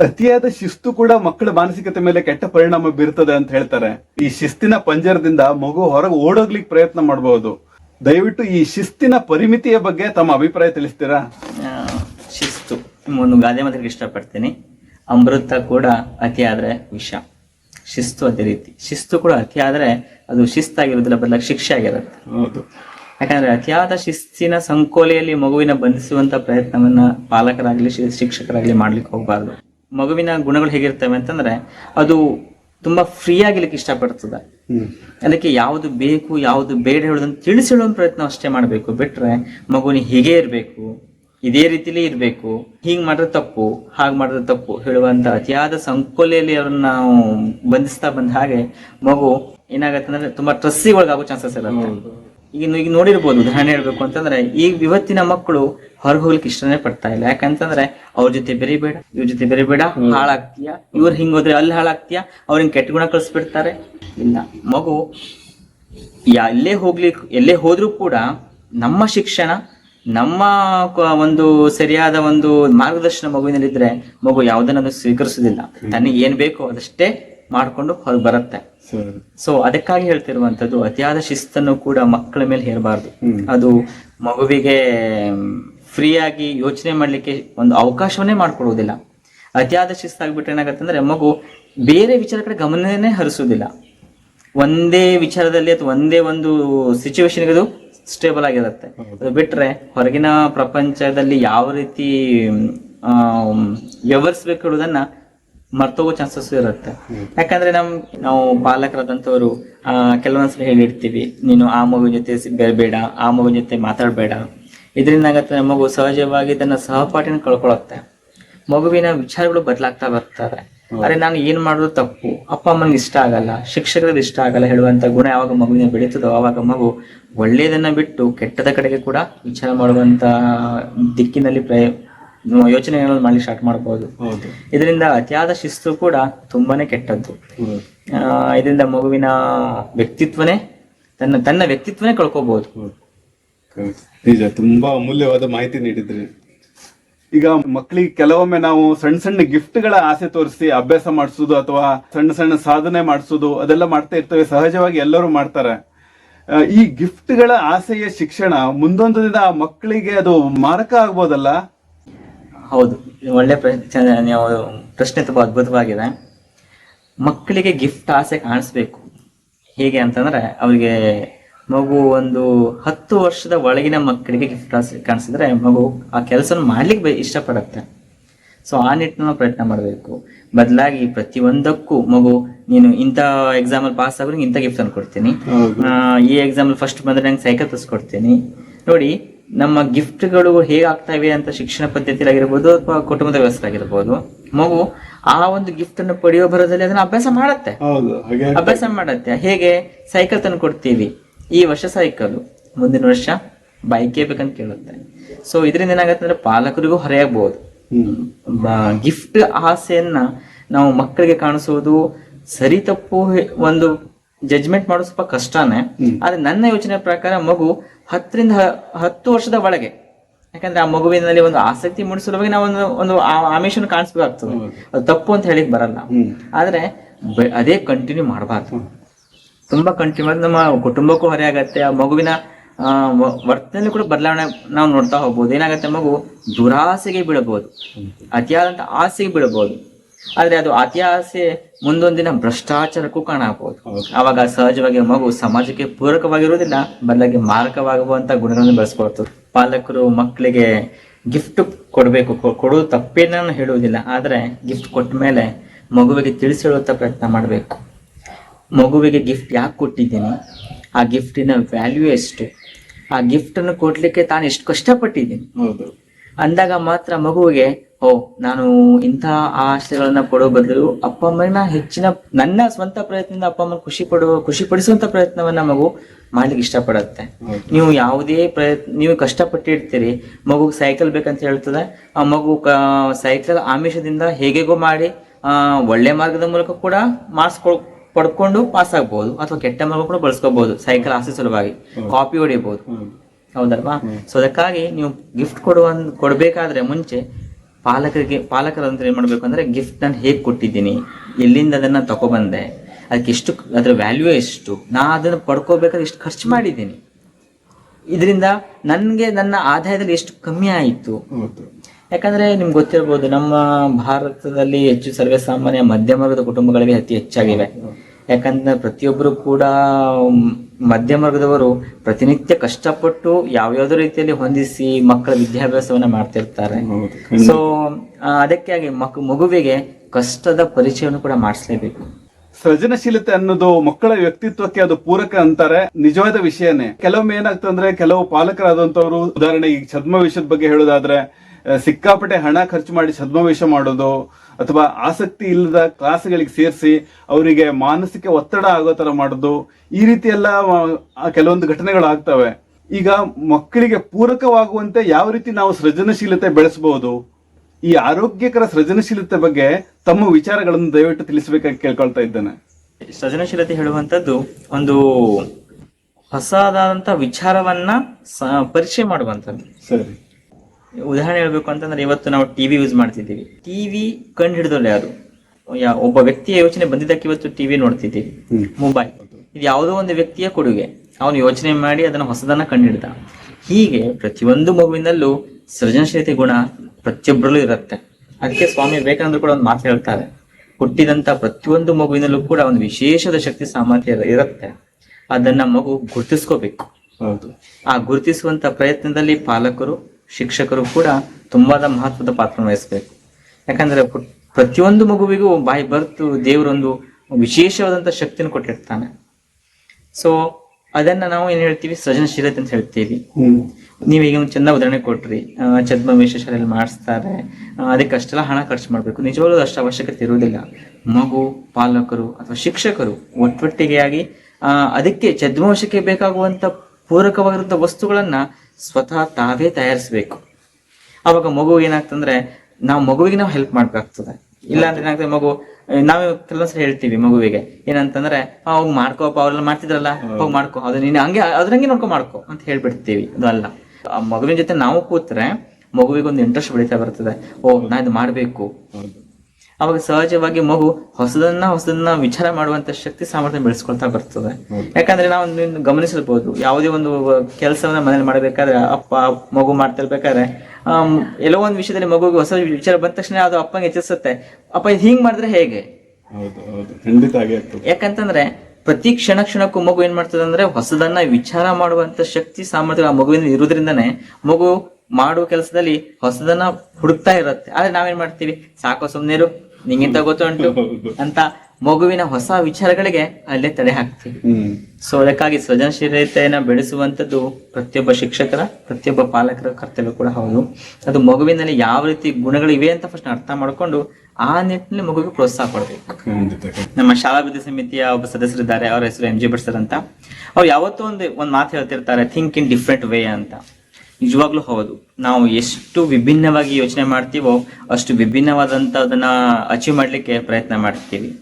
ಅತಿಯಾದ ಶಿಸ್ತು ಕೂಡ ಮಕ್ಕಳ ಮಾನಸಿಕತೆ ಮೇಲೆ ಕೆಟ್ಟ ಪರಿಣಾಮ ಬೀರ್ತದೆ ಅಂತ ಹೇಳ್ತಾರೆ. ಈ ಶಿಸ್ತಿನ ಪಂಜರದಿಂದ ಮಗು ಹೊರಗೆ ಓಡೋಗ್ಲಿಕ್ಕೆ ಪ್ರಯತ್ನ ಮಾಡಬಹುದು ದಯವಿಟ್ಟು ಈ ಶಿಸ್ತಿನ ಪರಿಮಿತಿಯ ಬಗ್ಗೆ ತಮ್ಮ ಅಭಿಪ್ರಾಯ ತಿಳಿಸ್ತೀರಾ? ಶಿಸ್ತು. ಒಂದು ಗಾದೆ ಮಾತ್ರ ಇಷ್ಟಪಡ್ತೀನಿ. ಅಮೃತ ಕೂಡ ಅತಿಯಾದ್ರೆ ವಿಷ. ಶಿಸ್ತು ಅದೇ ರೀತಿ. ಶಿಸ್ತು ಕೂಡ ಅತಿಯಾದ್ರೆ ಅದು ಶಿಸ್ತಾಗಿರೋದಿಲ್ಲ ಬದಲಾಗಿ ಶಿಕ್ಷೆ ಆಗಿರುತ್ತೆ. ಹೌದು. ಯಾಕಂದ್ರೆ ಅತಿಯಾದ ಶಿಸ್ತಿನ ಸಂಕೋಲೆಯಲ್ಲಿ ಮಗುವಿನ ಬಂಧಿಸುವಂತ ಪ್ರಯತ್ನವನ್ನ ಪಾಲಕರಾಗ್ಲಿ ಶಿ- ಶಿಕ್ಷಕರಾಗ್ಲಿ ಮಾಡ್ಲಿಕ್ಕೆ ಹೋಗ್ಬಾರ್ದು. ಮಗುವಿನ ಗುಣಗಳು ಹೇಗಿರ್ತವೆ ಅಂತಂದ್ರೆ ಅದು ತುಂಬಾ ಫ್ರೀ ಆಗಿಲಿಕ್ಕೆ ಇಷ್ಟಪಡ್ತದೆ. ಅದಕ್ಕೆ ಯಾವುದು ಬೇಕು ಯಾವುದು ಬೇಡ ಹೇಳೋದನ್ನು ತಿಳಿಸಿ ಹೇಳೋ ಪ್ರಯತ್ನ ಅಷ್ಟೇ ಮಾಡಬೇಕು. ಬಿಟ್ರೆ ಮಗುವಿನ ಹೀಗೆ ಇರಬೇಕು ಇದೇ ರೀತಿಲಿ ಇರಬೇಕು ಹೀಗ್ ಮಾಡಿದ್ರೆ ತಪ್ಪು ಹಾಗೆ ಮಾಡಿದ್ರೆ ತಪ್ಪು ಹೇಳುವಂತ ಅತಿಯಾದ ಸಂಕೋಲೆಯಲ್ಲಿ ಅವ್ರನ್ನ ನಾವು ಬಂಧಿಸ್ತಾ ಬಂದ ಹಾಗೆ ಮಗು ಏನಾಗತ್ತೆ ಅಂದ್ರೆ ತುಂಬಾ ಟ್ರಸ್ಸಿಗೆ ಒಳಗಾಗೋ ಚಾನ್ಸಸ್ ಇರುತ್ತೆ. ಈಗ ಈಗ ನೋಡಿರ್ಬೋದು ಉದಾಹರಣೆ ಹೇಳ್ಬೇಕು ಅಂತಂದ್ರೆ ಈ ಇವತ್ತಿನ ಮಕ್ಕಳು ಹೊರಗೆ ಹೋಗ್ಲಿಕ್ಕೆ ಇಷ್ಟನೇ ಪಡ್ತಾ ಇಲ್ಲ. ಯಾಕಂತಂದ್ರೆ ಅವ್ರ ಜೊತೆ ಬೆರಿಬೇಡ ಇವ್ರ ಜೊತೆ ಬೆರಿಬೇಡ ಹಾಳಾಗ್ತೀಯ? ಇವ್ರು ಹಿಂಗ್ ಹೋದ್ರೆ ಅಲ್ಲಿ ಹಾಳಾಗ್ತೀಯ? ಅವ್ರಿಂಗ್ ಕೆಟ್ಟ ಗುಣ ಕಳಿಸ್ಬಿಡ್ತಾರೆ? ಇಲ್ಲ. ಮಗು ಯಾ- ಎಲ್ಲೇ ಹೋಗ್ಲಿ ಎಲ್ಲೇ ಹೋದ್ರೂ ಕೂಡ ನಮ್ಮ ಶಿಕ್ಷಣ ನಮ್ಮ ಒಂದು ಸರಿಯಾದ ಒಂದು ಮಾರ್ಗದರ್ಶನ ಮಗುವಿನಲ್ಲಿದ್ರೆ ಮಗು ಯಾವುದನ್ನು ಸ್ವೀಕರಿಸುದಿಲ್ಲ ತನಗೆ ಏನ್ ಬೇಕೋ ಅದಷ್ಟೇ ಮಾಡ್ಕೊಂಡು ಹೊರಗೆ ಬರುತ್ತೆ. ಸೊ ಅದಕ್ಕಾಗಿ ಹೇಳ್ತಿರುವಂತದ್ದು ಅತಿಯಾದ ಶಿಸ್ತನ್ನು ಕೂಡ ಮಕ್ಕಳ ಮೇಲೆ ಹೇರಬಾರ್ದು. ಅದು ಮಗುವಿಗೆ ಫ್ರೀ ಆಗಿ ಯೋಚನೆ ಮಾಡಲಿಕ್ಕೆ ಒಂದು ಅವಕಾಶವನ್ನೇ ಮಾಡಿಕೊಡುವುದಿಲ್ಲ. ಅತಿಯಾದ ಶಿಸ್ತಾಗ್ಬಿಟ್ರೆ ಏನಾಗುತ್ತೆ ಅಂದ್ರೆ ಮಗು ಬೇರೆ ವಿಚಾರ ಕಡೆ ಗಮನನೇ ಹರಿಸುವುದಿಲ್ಲ. ಒಂದೇ ವಿಚಾರದಲ್ಲಿ ಅಥವಾ ಒಂದೇ ಒಂದು ಸಿಚುವೇಶನ್ ಅದು ಸ್ಟೇಬಲ್ ಆಗಿರುತ್ತೆ. ಅದು ಬಿಟ್ರೆ ಹೊರಗಿನ ಪ್ರಪಂಚದಲ್ಲಿ ಯಾವ ರೀತಿ ಆ ವ್ಯವಹರಿಸ್ಬೇಕು ಹೇಳೋದನ್ನ ಮರ್ತೋಗೋ ಚಾನ್ಸಸ್ ಇರುತ್ತೆ. ಯಾಕಂದ್ರೆ ನಮ್ ನಾವು ಪಾಲಕರಾದಂಥವ್ರು ಆ, ಕೆಲವೊಂದ್ಸಲ ಹೇಳಿರ್ತೀವಿ ನೀನು ಆ ಮಗು ಜೊತೆ ಬೇಡ ಆ ಮಗು ಜೊತೆ ಮಾತಾಡಬೇಡ. ಇದರಿಂದ ಆಗತ್ತೆ ಮಗು ಸಹಜವಾಗಿ ತನ್ನ ಸಹಪಾಠಿನ ಕಳ್ಕೊಳತ್ತೆ. ಮಗುವಿನ ವಿಚಾರಗಳು ಬದಲಾಗ್ತಾ ಬರ್ತಾರೆ. ಅರೆ ನಾನು ಏನ್ ಮಾಡೋದು ತಪ್ಪು. ಅಪ್ಪ ಅಮ್ಮನಿಗೆ ಇಷ್ಟ ಆಗಲ್ಲ ಶಿಕ್ಷಕರಿಗೆ ಇಷ್ಟ ಆಗಲ್ಲ ಹೇಳುವಂತ ಗುಣ ಯಾವಾಗ ಮಗುವಿನ ಬೆಳೀತದೋ ಆವಾಗ ಮಗು ಒಳ್ಳೆಯದನ್ನ ಬಿಟ್ಟು ಕೆಟ್ಟದ ಕಡೆಗೆ ಕೂಡ ವಿಚಾರ ಮಾಡುವಂತ ದಿಕ್ಕಿನಲ್ಲಿ ಪ್ರಯ ಯೋಚನೆಗಳನ್ನು ಮಾಡ್ಲಿಕ್ಕೆ ಸ್ಟಾರ್ಟ್ ಮಾಡಬಹುದು ಹೌದು. ಇದರಿಂದ ಅತಿಯಾದ ಶಿಸ್ತು ಕೂಡ ತುಂಬಾನೇ ಕೆಟ್ಟದ್ದು. ಇದರಿಂದ ಮಗುವಿನ ವ್ಯಕ್ತಿತ್ವನೇ ತನ್ನ ತನ್ನ ವ್ಯಕ್ತಿತ್ವನೇ ಕಳ್ಕೋಬಹುದು ನಿಜ ತುಂಬಾ ಅಮೂಲ್ಯವಾದ ಮಾಹಿತಿ ನೀಡಿದ್ರಿ. ಈಗ ಮಕ್ಕಳಿಗೆ ಕೆಲವೊಮ್ಮೆ ನಾವು ಸಣ್ಣ ಸಣ್ಣ ಗಿಫ್ಟ್ಗಳ ಆಸೆ ತೋರಿಸಿ ಅಭ್ಯಾಸ ಮಾಡಿಸೋದು ಅಥವಾ ಸಣ್ಣ ಸಣ್ಣ ಸಾಧನೆ ಮಾಡಿಸೋದು ಅದೆಲ್ಲ ಮಾಡ್ತಾ ಇರ್ತವೆ. ಸಹಜವಾಗಿ ಎಲ್ಲರೂ ಮಾಡ್ತಾರೆ. ಈ ಗಿಫ್ಟ್ಗಳ ಆಸೆಯ ಶಿಕ್ಷಣ ಮುಂದೊಂದು ದಿನ ಮಕ್ಕಳಿಗೆ ಅದು ಮಾರಕ ಆಗ್ಬೋದಲ್ಲ? ಹೌದು ಒಳ್ಳೆ ಪ್ರಶ್ನೆ ನೀವು ಪ್ರಶ್ನೆ ತುಂಬಾ ಅದ್ಭುತವಾಗಿದೆ. ಮಕ್ಕಳಿಗೆ ಗಿಫ್ಟ್ ಆಸೆ ಕಾಣಿಸ್ಬೇಕು. ಹೇಗೆ ಅಂತಂದ್ರೆ ಅವರಿಗೆ ಮಗು ಒಂದು ಹತ್ತು ವರ್ಷದ ಒಳಗಿನ ಮಕ್ಕಳಿಗೆ ಗಿಫ್ಟ್ ಆಸೆ ಕಾಣಿಸಿದ್ರೆ ಮಗು ಆ ಕೆಲಸ ಮಾಡ್ಲಿಕ್ಕೆ ಇಷ್ಟಪಡುತ್ತೆ. ಸೊ ಆ ನಿಟ್ಟಿನಲ್ಲಿ ಪ್ರಯತ್ನ ಮಾಡಬೇಕು. ಬದಲಾಗಿ ಪ್ರತಿಯೊಂದಕ್ಕೂ ಮಗು ನೀನು ಇಂಥ ಎಕ್ಸಾಮಲ್ಲಿ ಪಾಸ್ ಆಗೋ ಇಂಥ ಗಿಫ್ಟ್ ಅನ್ನು ಕೊಡ್ತೀನಿ. ಈ ಎಕ್ಸಾಮಲ್ಲಿ ಫಸ್ಟ್ ಬಂದ್ರೆ ನಂಗೆ ಸೈಕಲ್ ತರಿಸ್ಕೊಡ್ತೀನಿ. ನೋಡಿ ನಮ್ಮ ಗಿಫ್ಟ್ಗಳು ಹೇಗೆ ಆಗ್ತಾವೆ ಅಂತ ಶಿಕ್ಷಣ ಪದ್ಧತಿಯಲ್ಲಿ ಆಗಿರ್ಬೋದು ಅಥವಾ ಕುಟುಂಬದ ವ್ಯವಸ್ಥೆ ಆಗಿರ್ಬೋದು ಮಗು ಆ ಒಂದು ಗಿಫ್ಟ್ ಅನ್ನು ಪಡೆಯೋ ಬರೋದಲ್ಲಿ ಅದನ್ನ ಅಭ್ಯಾಸ ಮಾಡತ್ತೆ. ಅಭ್ಯಾಸ ಮಾಡತ್ತೆ. ಹೇಗೆ? ಸೈಕಲ್ ತಂದು ಕೊಡ್ತೀವಿ. ಈ ವರ್ಷ ಸೈಕಲ್ ಮುಂದಿನ ವರ್ಷ ಬೈಕೇ ಬೇಕಂತ ಕೇಳುತ್ತೆ. ಸೊ ಇದರಿಂದ ಏನಾಗತ್ತೆ ಅಂದ್ರೆ ಪಾಲಕರಿಗೂ ಹೊರೆಯಾಗಬಹುದು ಗಿಫ್ಟ್ ಆಸೆಯನ್ನ ನಾವು ಮಕ್ಕಳಿಗೆ ಕಾಣಿಸುವುದು ಸರಿ ತಪ್ಪು ಒಂದು ಜಜ್ಮೆಂಟ್ ಮಾಡೋದು ಸ್ವಲ್ಪ ಕಷ್ಟನೇ. ಆದ್ರೆ ನನ್ನ ಯೋಚನೆ ಪ್ರಕಾರ ಮಗು ಹತ್ತರಿಂದ ಹತ್ತು ವರ್ಷದ ಒಳಗೆ. ಯಾಕಂದ್ರೆ ಆ ಮಗುವಿನಲ್ಲಿ ಒಂದು ಆಸಕ್ತಿ ಮೂಡಿಸುವಾಗ ನಾವು ಒಂದು ಒಂದು ಆ- ಆಮಿಷವನ್ನು ಕಾಣಿಸ್ಬೇಕಾಗ್ತದೆ. ಅದು ತಪ್ಪು ಅಂತ ಹೇಳಿಕ್ ಬರಲ್ಲ. ಆದ್ರೆ ಅದೇ ಕಂಟಿನ್ಯೂ ಮಾಡಬಾರ್ದು. ತುಂಬಾ ಕಂಟಿನ್ಯೂ ಮಾಡಿದ್ರೆ ನಮ್ಮ ಕುಟುಂಬಕ್ಕೂ ಹೊರೆ ಆಗತ್ತೆ. ಆ ಮಗುವಿನ ವರ್ತನೆಯಲ್ಲಿ ಕೂಡ ಬದಲಾವಣೆ ನಾವು ನೋಡ್ತಾ ಹೋಗ್ಬೋದು. ಏನಾಗತ್ತೆ ಮಗು ದುರಾಸೆಗೆ ಬೀಳಬಹುದು. ಅತಿಯಾದಂತ ಆಸೆಗೆ ಬೀಳಬಹುದು. ಆದ್ರೆ ಅದು ಅತಿ ಆಸೆ ಮುಂದೊಂದು ದಿನ ಭ್ರಷ್ಟಾಚಾರಕ್ಕೂ ಕಾಣಬಹುದು. ಅವಾಗ ಸಹಜವಾಗಿ ಮಗು ಸಮಾಜಕ್ಕೆ ಪೂರಕವಾಗಿರುವುದಿಲ್ಲ ಬದಲಾಗಿ ಮಾರಕವಾಗುವಂತ ಗುಣಗಳನ್ನು ಬೆಳೆಸ್ಕೊಳ್ತದೆ. ಪಾಲಕರು ಮಕ್ಕಳಿಗೆ ಗಿಫ್ಟ್ ಕೊಡಬೇಕು ಕೊಡೋದು ತಪ್ಪೇನ ಹೇಳುವುದಿಲ್ಲ ಆದ್ರೆ ಗಿಫ್ಟ್ ಕೊಟ್ಟ ಮೇಲೆ ಮಗುವಿಗೆ ತಿಳಿಸಿ ಪ್ರಯತ್ನ ಮಾಡಬೇಕು. ಮಗುವಿಗೆ ಗಿಫ್ಟ್ ಯಾಕೆ ಕೊಟ್ಟಿದ್ದೀನಿ? ಆ ಗಿಫ್ಟಿನ ವ್ಯಾಲ್ಯೂ ಎಷ್ಟು? ಆ ಗಿಫ್ಟನ್ನು ಅನ್ನು ಕೊಡ್ಲಿಕ್ಕೆ ತಾನು ಎಷ್ಟು ಕಷ್ಟಪಟ್ಟಿದ್ದೀನಿ? ಹೌದು. ಅಂದಾಗ ಮಾತ್ರ ಮಗುವಿಗೆ ಓ ನಾನು ಇಂತಹ ಆಸೆಗಳನ್ನ ಕೊಡೋ ಬದಲು ಅಪ್ಪ ಅಮ್ಮನ ಹೆಚ್ಚಿನ ನನ್ನ ಸ್ವಂತ ಪ್ರಯತ್ನದಿಂದ ಅಪ್ಪ ಅಮ್ಮನ ಖುಷಿ ಪಡುವ ಖುಷಿ ಪಡಿಸುವಂತ ಪ್ರಯತ್ನವನ್ನ ಮಗು ಮಾಡ್ಲಿಕ್ಕೆ ಇಷ್ಟಪಡತ್ತೆ. ನೀವು ಯಾವುದೇ ಪ್ರಯತ್ನ ನೀವು ಕಷ್ಟಪಟ್ಟಿರ್ತೀರಿ ಮಗು ಸೈಕಲ್ ಬೇಕಂತ ಹೇಳ್ತದೆ ಆ ಮಗು ಸೈಕಲ್ ಆಮಿಷದಿಂದ ಹೇಗೆಗೋ ಮಾಡಿ ಒಳ್ಳೆ ಮಾರ್ಗದ ಮೂಲಕ ಕೂಡ ಮಾರ್ಕ್ಸ್ ಪಡ್ಕೊಂಡು ಪಾಸ್ ಆಗ್ಬಹುದು ಅಥವಾ ಕೆಟ್ಟ ಮಾರ್ಗ ಕೂಡ ಬಳಸ್ಕೋಬಹುದು ಸೈಕಲ್ ಆಸೆ ಸಲುವಾಗಿ ಕಾಪಿ ಹೊಡಿಬಹುದು ಹೌದಲ್ವಾ? ಸೊ ಅದಕ್ಕಾಗಿ ನೀವು ಗಿಫ್ಟ್ ಕೊಡುವ ಕೊಡಬೇಕಾದ್ರೆ ಮುಂಚೆ ಪಾಲಕರಿಗೆ ಪಾಲಕರಂತ ಏನು ಮಾಡಬೇಕು ಅಂದ್ರೆ ಗಿಫ್ಟ್ ನಾನು ಹೇಗೆ ಕೊಟ್ಟಿದ್ದೀನಿ ಎಲ್ಲಿಂದ ಅದನ್ನ ತಗೊಬಂದೆ ಅದಕ್ಕೆ ಎಷ್ಟು ಅದರ ವ್ಯಾಲ್ಯೂ ಎಷ್ಟು ನಾ ಅದನ್ನ ಪಡ್ಕೋಬೇಕಾದ್ರೆ ಎಷ್ಟು ಖರ್ಚು ಮಾಡಿದ್ದೀನಿ. ಇದರಿಂದ ನನಗೆ ನನ್ನ ಆದಾಯದಲ್ಲಿ ಎಷ್ಟು ಕಮ್ಮಿ ಆಯಿತು. ಯಾಕಂದ್ರೆ ನಿಮ್ಗೆ ಗೊತ್ತಿರ್ಬೋದು ನಮ್ಮ ಭಾರತದಲ್ಲಿ ಹೆಚ್ಚು ಸರ್ವೇ ಸಾಮಾನ್ಯ ಮಧ್ಯಮ ವರ್ಗದ ಕುಟುಂಬಗಳಿಗೆ ಅತಿ ಹೆಚ್ಚಾಗಿವೆ. ಯಾಕಂದ್ರೆ ಪ್ರತಿಯೊಬ್ಬರು ಕೂಡ ಮ್, ಮಧ್ಯಮ ವರ್ಗದವರು ಪ್ರತಿನಿತ್ಯ ಕಷ್ಟಪಟ್ಟು ಯಾವ್ಯಾವ್ದೋ ರೀತಿಯಲ್ಲಿ ಹೊಂದಿಸಿ ಮಕ್ಕಳ ವಿದ್ಯಾಭ್ಯಾಸವನ್ನ ಮಾಡ್ತಿರ್ತಾರೆ. ಸೊ ಅದಕ್ಕಾಗಿ ಮಕ್ ಮಗುವಿಗೆ ಕಷ್ಟದ ಪರಿಚಯವನ್ನು ಕೂಡ ಮಾಡಿಸ್ಲೇಬೇಕು. ಸೃಜನಶೀಲತೆ ಅನ್ನೋದು ಮಕ್ಕಳ ವ್ಯಕ್ತಿತ್ವಕ್ಕೆ ಅದು ಪೂರಕ ಅಂತಾರೆ. ನಿಜವಾದ ವಿಷಯನೇ. ಕೆಲವೊಮ್ಮೆ ಏನಾಗ್ತಂದ್ರೆ ಕೆಲವು ಪಾಲಕರಾದಂತವ್ರು ಉದಾಹರಣೆಗೆ ಈಗ ಛದ್ಮವೇಷದ ಬಗ್ಗೆ ಹೇಳೋದಾದ್ರೆ ಸಿಕ್ಕಾಪಟ್ಟೆ ಹಣ ಖರ್ಚು ಮಾಡಿ ಛದ್ಮವೇಷ ಮಾಡೋದು ಅಥವಾ ಆಸಕ್ತಿ ಇಲ್ಲದ ಕ್ಲಾಸ್ಗಳಿಗೆ ಸೇರಿಸಿ ಅವರಿಗೆ ಮಾನಸಿಕ ಒತ್ತಡ ಆಗೋ ತರ ಮಾಡೋದು ಈ ರೀತಿ ಎಲ್ಲ ಕೆಲವೊಂದು ಘಟನೆಗಳು ಆಗ್ತವೆ. ಈಗ ಮಕ್ಕಳಿಗೆ ಪೂರಕವಾಗುವಂತೆ ಯಾವ ರೀತಿ ನಾವು ಸೃಜನಶೀಲತೆ ಬೆಳೆಸಬಹುದು ಈ ಆರೋಗ್ಯಕರ ಸೃಜನಶೀಲತೆ ಬಗ್ಗೆ ತಮ್ಮ ವಿಚಾರಗಳನ್ನು ದಯವಿಟ್ಟು ತಿಳಿಸಬೇಕಾಗಿ ಕೇಳ್ಕೊಳ್ತಾ ಇದ್ದೇನೆ. ಸೃಜನಶೀಲತೆ ಹೇಳುವಂತದ್ದು ಒಂದು ಹೊಸದಾದಂತ ವಿಚಾರವನ್ನ ಪರಿಚಯ ಮಾಡುವಂತದ್ದು ಸರಿ. ಉದಾಹರಣೆ ಹೇಳ್ಬೇಕು ಅಂತಂದ್ರೆ ಇವತ್ತು ನಾವು ಟಿವಿ ಯೂಸ್ ಮಾಡ್ತಿದ್ದೀವಿ. ಟಿವಿ ಕಂಡು ಹಿಡಿದಲ್ಲ ಯಾರು ಯಾ- ಒಬ್ಬ ವ್ಯಕ್ತಿಯ ಯೋಚನೆ ಬಂದಿದ್ದಕ್ಕೆ ಇವತ್ತು ಟಿವಿ ನೋಡ್ತಿದ್ದೀವಿ. ಮೊಬೈಲ್ ಇದು ಯಾವುದೋ ಒಂದು ವ್ಯಕ್ತಿಯ ಕೊಡುಗೆ. ಅವನು ಯೋಚನೆ ಮಾಡಿ ಅದನ್ನ ಹೊಸದನ್ನ ಕಂಡುಹಿಡಿದ. ಹೀಗೆ ಪ್ರತಿಯೊಂದು ಮಗುವಿನಲ್ಲೂ ಸೃಜನಶೀಲತೆ ಗುಣ ಪ್ರತಿಯೊಬ್ಬರಲ್ಲೂ ಇರುತ್ತೆ. ಅದಕ್ಕೆ ಸ್ವಾಮಿ ವಿವೇಕಾನಂದರು ಕೂಡ ಒಂದು ಮಾತು ಹೇಳ್ತಾರೆ. ಹುಟ್ಟಿದಂತ ಪ್ರತಿಯೊಂದು ಮಗುವಿನಲ್ಲೂ ಕೂಡ ಒಂದು ವಿಶೇಷದ ಶಕ್ತಿ ಸಾಮರ್ಥ್ಯ ಇರ- ಇರುತ್ತೆ. ಅದನ್ನ ಮಗು ಗುರುತಿಸ್ಕೋಬೇಕು. ಹೌದು. ಆ ಗುರುತಿಸುವಂತ ಪ್ರಯತ್ನದಲ್ಲಿ ಪಾಲಕರು ಶಿಕ್ಷಕರು ಕೂಡ ತುಂಬಾ ಮಹತ್ವದ ಪಾತ್ರ ವಹಿಸಬೇಕು. ಯಾಕಂದ್ರೆ ಪ್ರತಿಯೊಂದು ಮಗುವಿಗೂ ಬಾಯಿ ಬರ್ತು ದೇವರೊಂದು ವಿಶೇಷವಾದಂತ ಶಕ್ತಿಯನ್ನು ಕೊಟ್ಟಿರ್ತಾನೆ. ಸೊ ಅದನ್ನ ನಾವು ಏನ್ ಹೇಳ್ತೀವಿ? ಸೃಜನಶೀಲತೆ ಅಂತ ಹೇಳ್ತೀವಿ. ನೀವೀಗ ಒಂದು ಚಂದ ಉದಾಹರಣೆ ಕೊಟ್ರಿ. ಆ, ವಿಶೇಷಲ್ಲಿ ಶಾಲೆಯಲ್ಲಿ ಮಾಡಿಸ್ತಾರೆ ಅದಕ್ಕೆ ಅಷ್ಟೆಲ್ಲ ಹಣ ಖರ್ಚು ಮಾಡಬೇಕು. ನಿಜವಾಗ್ಲೂ ಅಷ್ಟು ಅವಶ್ಯಕತೆ ಇರುವುದಿಲ್ಲ. ಮಗು ಪಾಲಕರು ಅಥವಾ ಶಿಕ್ಷಕರು ಒಟ್ಟೊಟ್ಟಿಗೆಯಾಗಿ ಅದಕ್ಕೆ ಚದ್ಮವಶಕ್ಕೆ ಬೇಕಾಗುವಂತ ಪೂರಕವಾಗಿರುವಂತಹ ವಸ್ತುಗಳನ್ನ ಸ್ವತಃ ತಾವೇ ತಯಾರಿಸಬೇಕು. ಅವಾಗ ಮಗು ಏನಾಗ್ತಂದ್ರೆ ನಾವು ಮಗುವಿಗೆ ನಾವು ಹೆಲ್ಪ್ ಮಾಡ್ಬೇಕಾಗ್ತದೆ. ಇಲ್ಲ ಅಂದ್ರೆ ಏನಾಗ್ತದೆ ಮಗು ನಾವೇ ಕೆಲವೊಂದ್ಸಲ ಹೇಳ್ತೀವಿ ಮಗುವಿಗೆ. ಏನಂತಂದ್ರೆ ಅವಾಗ ಹೋಗ್ ಮಾಡ್ಕೋಪ್ಪ ಅವ್ರೆಲ್ಲ ಮಾಡ್ತಿದ್ರಲ್ಲ ಹೋಗ್ ಮಾಡ್ಕೋ ಅದು ನೀನು ಹಂಗೆ ಅದ್ರಂಗೆ ನೋಡ್ಕೊ ಮಾಡ್ಕೋ ಅಂತ ಹೇಳ್ಬಿಡ್ತೀವಿ. ಅದು ಅಲ್ಲ. ಆ ಮಗುವಿನ ಜೊತೆ ನಾವು ಕೂತ್ರೆ ಮಗುವಿಗೆ ಒಂದು ಇಂಟ್ರೆಸ್ಟ್ ಬೆಳೀತಾ ಬರ್ತದೆ. ಓ ನಾ ಇದು ಮಾಡ್ಬೇಕು. ಅವಾಗ ಸಹಜವಾಗಿ ಮಗು ಹೊಸದನ್ನ ಹೊಸದನ್ನ ವಿಚಾರ ಮಾಡುವಂತ ಶಕ್ತಿ ಸಾಮರ್ಥ್ಯ ಬೆಳೆಸ್ಕೊಳ್ತಾ ಬರ್ತದೆ. ಯಾಕಂದ್ರೆ ನಾವು ನಿನ್ನ ಗಮನಿಸಿರ್ಬೋದು ಯಾವುದೇ ಒಂದು ಕೆಲಸವನ್ನ ಮನೇಲಿ ಮಾಡಬೇಕಾದ್ರೆ ಅಪ್ಪ ಮಗು ಮಾಡ್ತಿರ್ಬೇಕಾದ್ರೆ ಆ ಎಲ್ಲೋ ಒಂದು ವಿಷಯದಲ್ಲಿ ಮಗುಗೆ ಹೊಸ ವಿಚಾರ ಬಂದ ತಕ್ಷಣ ಅದು ಅಪ್ಪಂಗೆ ಹೆಚ್ಚಿಸುತ್ತೆ ಅಪ್ಪ ಇದು ಹಿಂಗ್ ಮಾಡಿದ್ರೆ ಹೇಗೆ? ಯಾಕಂತಂದ್ರೆ ಪ್ರತಿ ಕ್ಷಣ ಕ್ಷಣಕ್ಕೂ ಮಗು ಏನ್ ಮಾಡ್ತದೆ ಅಂದ್ರೆ ಹೊಸದನ್ನ ವಿಚಾರ ಮಾಡುವಂತ ಶಕ್ತಿ ಸಾಮರ್ಥ್ಯ ಆ ಮಗುವಿನ ಇರುವುದರಿಂದನೇ ಮಗು ಮಾಡುವ ಕೆಲಸದಲ್ಲಿ ಹೊಸದನ್ನ ಹುಡುಕ್ತಾ ಇರುತ್ತೆ. ಆದ್ರೆ ನಾವೇನ್ ಮಾಡ್ತೀವಿ? ಸಾಕೋ ಸುಮ್ನಿರು ನಿಂಗಿಂತ ಗೊತ್ತುಂಟು ಅಂತ ಮಗುವಿನ ಹೊಸ ವಿಚಾರಗಳಿಗೆ ಅಲ್ಲೇ ತಡೆ ಹಾಕ್ತೀವಿ. ಸೊ ಅದಕ್ಕಾಗಿ ಸೃಜನಶೀಲತೆಯನ್ನ ಬೆಳೆಸುವಂತದ್ದು ಪ್ರತಿಯೊಬ್ಬ ಶಿಕ್ಷಕರ ಪ್ರತಿಯೊಬ್ಬ ಪಾಲಕರ ಕರ್ತವ್ಯ ಕೂಡ ಹೌದು. ಅದು ಮಗುವಿನಲ್ಲಿ ಯಾವ ರೀತಿ ಗುಣಗಳು ಇವೆ ಅಂತ ಫಸ್ಟ್ ಅರ್ಥ ಮಾಡ್ಕೊಂಡು ಆ ನಿಟ್ಟಿನಲ್ಲಿ ಮಗುವಿಗೆ ಪ್ರೋತ್ಸಾಹ ಕೊಡ್ಬೇಕು. ನಮ್ಮ ಶಾಲಾ ವಿದ್ಯಾ ಸಮಿತಿಯ ಒಬ್ಬ ಸದಸ್ಯರಿದ್ದಾರೆ. ಅವರ ಹೆಸರು ಎಂ ಜಿ ಭಟ್ ಸರ್ ಅಂತ. ಅವ್ರು ಯಾವತ್ತೂ ಒಂದು ಒಂದು ಮಾತು ಹೇಳ್ತಿರ್ತಾರೆ ಥಿಂಕ್ ಇನ್ ಡಿಫ್ರೆಂಟ್ ವೇ ಅಂತ. ನಿಜವಾಗ್ಲೂ ಹೌದು. ನಾವು ಎಷ್ಟು ವಿಭಿನ್ನವಾಗಿ ಯೋಚನೆ ಮಾಡ್ತೀವೋ ಅಷ್ಟು ವಿಭಿನ್ನವಾದಂತ ಅದನ್ನ ಅಚೀವ್ ಮಾಡ್ಲಿಕ್ಕೆ ಪ್ರಯತ್ನ ಮಾಡ್ತೀವಿ.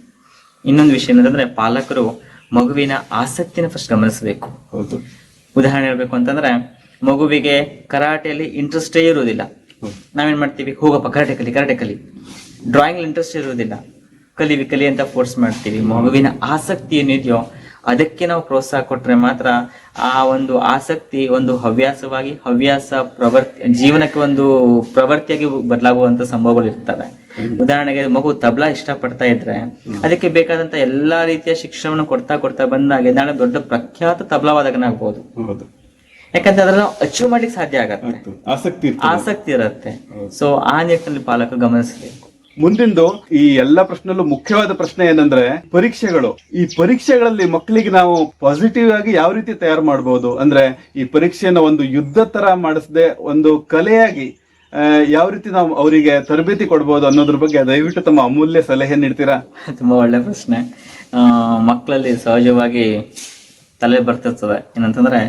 ಇನ್ನೊಂದು ವಿಷಯ ಏನಂತಂದ್ರೆ ಪಾಲಕರು ಮಗುವಿನ ಆಸಕ್ತಿನ ಫಸ್ಟ್ ಗಮನಿಸಬೇಕು. ಹೌದು. ಉದಾಹರಣೆ ಹೇಳ್ಬೇಕು ಅಂತಂದ್ರೆ ಮಗುವಿಗೆ ಕರಾಟೆಯಲ್ಲಿ ಇಂಟ್ರೆಸ್ಟೇ ಇರುವುದಿಲ್ಲ. ನಾವೇನ್ ಮಾಡ್ತೀವಿ? ಹೋಗಪ್ಪ ಕರಾಟೆ ಕಲಿ ಕರಾಟೆ ಕಲಿ. ಡ್ರಾಯಿಂಗ್ ಇಂಟ್ರೆಸ್ಟ್ ಇರುವುದಿಲ್ಲ. ಕಲಿವಿ ಕಲಿ ಅಂತ ಫೋರ್ಸ್ ಮಾಡ್ತೀವಿ. ಮಗುವಿನ ಆಸಕ್ತಿ ಏನಿದೆಯೋ ಅದಕ್ಕೆ ನಾವು ಪ್ರೋತ್ಸಾಹ ಕೊಟ್ರೆ ಮಾತ್ರ ಆ ಒಂದು ಆಸಕ್ತಿ ಒಂದು ಹವ್ಯಾಸವಾಗಿ ಹವ್ಯಾಸ ಪ್ರವರ್ತಿ ಜೀವನಕ್ಕೆ ಒಂದು ಪ್ರವೃತ್ತಿಯಾಗಿ ಬದಲಾಗುವಂತ ಸಂಭವಗಳು ಇರ್ತವೆ. ಉದಾಹರಣೆಗೆ ಮಗು ತಬ್ಲಾ ಇಷ್ಟಪಡ್ತಾ ಇದ್ರೆ ಅದಕ್ಕೆ ಬೇಕಾದಂತ ಎಲ್ಲಾ ರೀತಿಯ ಶಿಕ್ಷಣವನ್ನು ಕೊಡ್ತಾ ಕೊಡ್ತಾ ಬಂದಾಗ ನಾಳೆ ದೊಡ್ಡ ಪ್ರಖ್ಯಾತ ತಬ್ಲಾವಾದಕನಾಗ್ಬೋದು. ಯಾಕಂದ್ರೆ ಅದನ್ನ ಅಚೀವ್ ಮಾಡ್ಲಿಕ್ಕೆ ಸಾಧ್ಯ ಆಗತ್ತೆ. ಆಸಕ್ತಿ. ಆಸಕ್ತಿ ಇರುತ್ತೆ. ಸೊ ಆ ನಿಟ್ಟಿನಲ್ಲಿ ಪಾಲಕರು ಗಮನಿಸಬೇಕು. ಮುಂದಿಂದು ಈ ಎಲ್ಲ ಪ್ರಶ್ನೆಲ್ಲೂ ಮುಖ್ಯವಾದ ಪ್ರಶ್ನೆ ಏನಂದ್ರೆ ಪರೀಕ್ಷೆಗಳು. ಈ ಪರೀಕ್ಷೆಗಳಲ್ಲಿ ಮಕ್ಕಳಿಗೆ ನಾವು ಪಾಸಿಟಿವ್ ಆಗಿ ಯಾವ ರೀತಿ ತಯಾರು ಮಾಡಬಹುದು ಅಂದ್ರೆ ಈ ಪರೀಕ್ಷೆಯನ್ನ ಒಂದು ಯುದ್ಧ ತರ ಮಾಡಿಸದೆ ಒಂದು ಕಲೆಯಾಗಿ ಯಾವ ರೀತಿ ನಾವು ಅವರಿಗೆ ತರಬೇತಿ ಕೊಡಬಹುದು ಅನ್ನೋದ್ರ ಬಗ್ಗೆ ದಯವಿಟ್ಟು ತಮ್ಮ ಅಮೂಲ್ಯ ಸಲಹೆ ನೀಡ್ತೀರಾ? [LAUGHS] ತುಂಬಾ ಒಳ್ಳೆ ಪ್ರಶ್ನೆ. ಮಕ್ಕಳಲ್ಲಿ ಸಹಜವಾಗಿ ತಲೆ ಬರ್ತಿರ್ತದೆ. ಏನಂತಂದ್ರೆ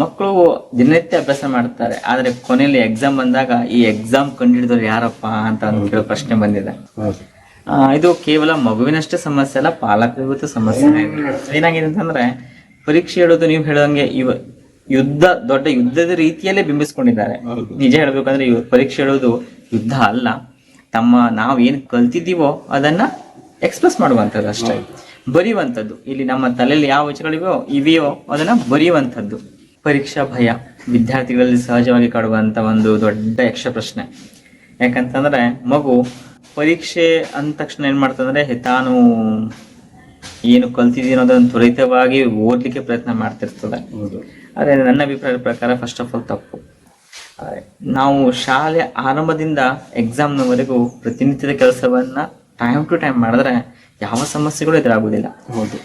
ಮಕ್ಕಳು ದಿನನಿತ್ಯ ಅಭ್ಯಾಸ ಮಾಡ್ತಾರೆ ಆದ್ರೆ ಕೊನೆಯಲ್ಲಿ ಎಕ್ಸಾಮ್ ಬಂದಾಗ ಈ ಎಕ್ಸಾಮ್ ಕಂಡುಹಿಡಿದವ್ರು ಯಾರಪ್ಪ ಅಂತ ಒಂದು ಕೇಳೋ ಪ್ರಶ್ನೆ ಬಂದಿದೆ. ಇದು ಕೇವಲ ಮಗುವಿನಷ್ಟೇ ಸಮಸ್ಯೆ ಅಲ್ಲ ಪಾಲಕರಿಗೂ ಸಮಸ್ಯೆ ಏನಾಗಿದೆ ಅಂತಂದ್ರೆ ಪರೀಕ್ಷೆ ಹೇಳೋದು ನೀವು ಹೇಳೋಂಗೆ ಇವ ಯುದ್ಧ ದೊಡ್ಡ ಯುದ್ಧದ ರೀತಿಯಲ್ಲೇ ಬಿಂಬಿಸ್ಕೊಂಡಿದ್ದಾರೆ. ನಿಜ ಹೇಳ್ಬೇಕಂದ್ರೆ ಇವ್ ಪರೀಕ್ಷೆ ಹೇಳೋದು ಯುದ್ಧ ಅಲ್ಲ. ತಮ್ಮ ನಾವ್ ಏನ್ ಕಲ್ತಿದ್ದೀವೋ ಅದನ್ನ ಎಕ್ಸ್ಪ್ರೆಸ್ ಮಾಡುವಂತದ್ದು ಅಷ್ಟೇ. ಬರೆಯುವಂಥದ್ದು. ಇಲ್ಲಿ ನಮ್ಮ ತಲೆಯಲ್ಲಿ ಯಾವ ವಿಚಾರಗಳಿವೆಯೋ ಇವೆಯೋ ಅದನ್ನು ಬರೆಯುವಂಥದ್ದು. ಪರೀಕ್ಷಾ ಭಯ. ವಿದ್ಯಾರ್ಥಿಗಳಲ್ಲಿ ಸಹಜವಾಗಿ ಕಾಡುವಂಥ ಒಂದು ದೊಡ್ಡ ಯಕ್ಷ ಪ್ರಶ್ನೆ ಯಾಕಂತಂದರೆ ಮಗು ಪರೀಕ್ಷೆ ಅಂದ ತಕ್ಷಣ ಏನು ಮಾಡ್ತಂದ್ರೆ ತಾನು ಏನು ಕಲ್ತಿದ್ದೀನೋ ಅದನ್ನು ತ್ವರಿತವಾಗಿ ಓದಲಿಕ್ಕೆ ಪ್ರಯತ್ನ ಮಾಡ್ತಿರ್ತದೆ. ಆದರೆ ನನ್ನ ಅಭಿಪ್ರಾಯದ ಪ್ರಕಾರ ಫಸ್ಟ್ ಆಫ್ ಆಲ್ ತಪ್ಪು. ನಾವು ಶಾಲೆ ಆರಂಭದಿಂದ ಎಕ್ಸಾಮ್ನವರೆಗೂ ಪ್ರತಿನಿತ್ಯದ ಕೆಲಸವನ್ನು ಟೈಮ್ ಟು ಟೈಮ್ ಮಾಡಿದ್ರೆ ಯಾವ ಸಮಸ್ಯೆಗಳು ಎದುರಾಗುವುದಿಲ್ಲ. ಹೌದು.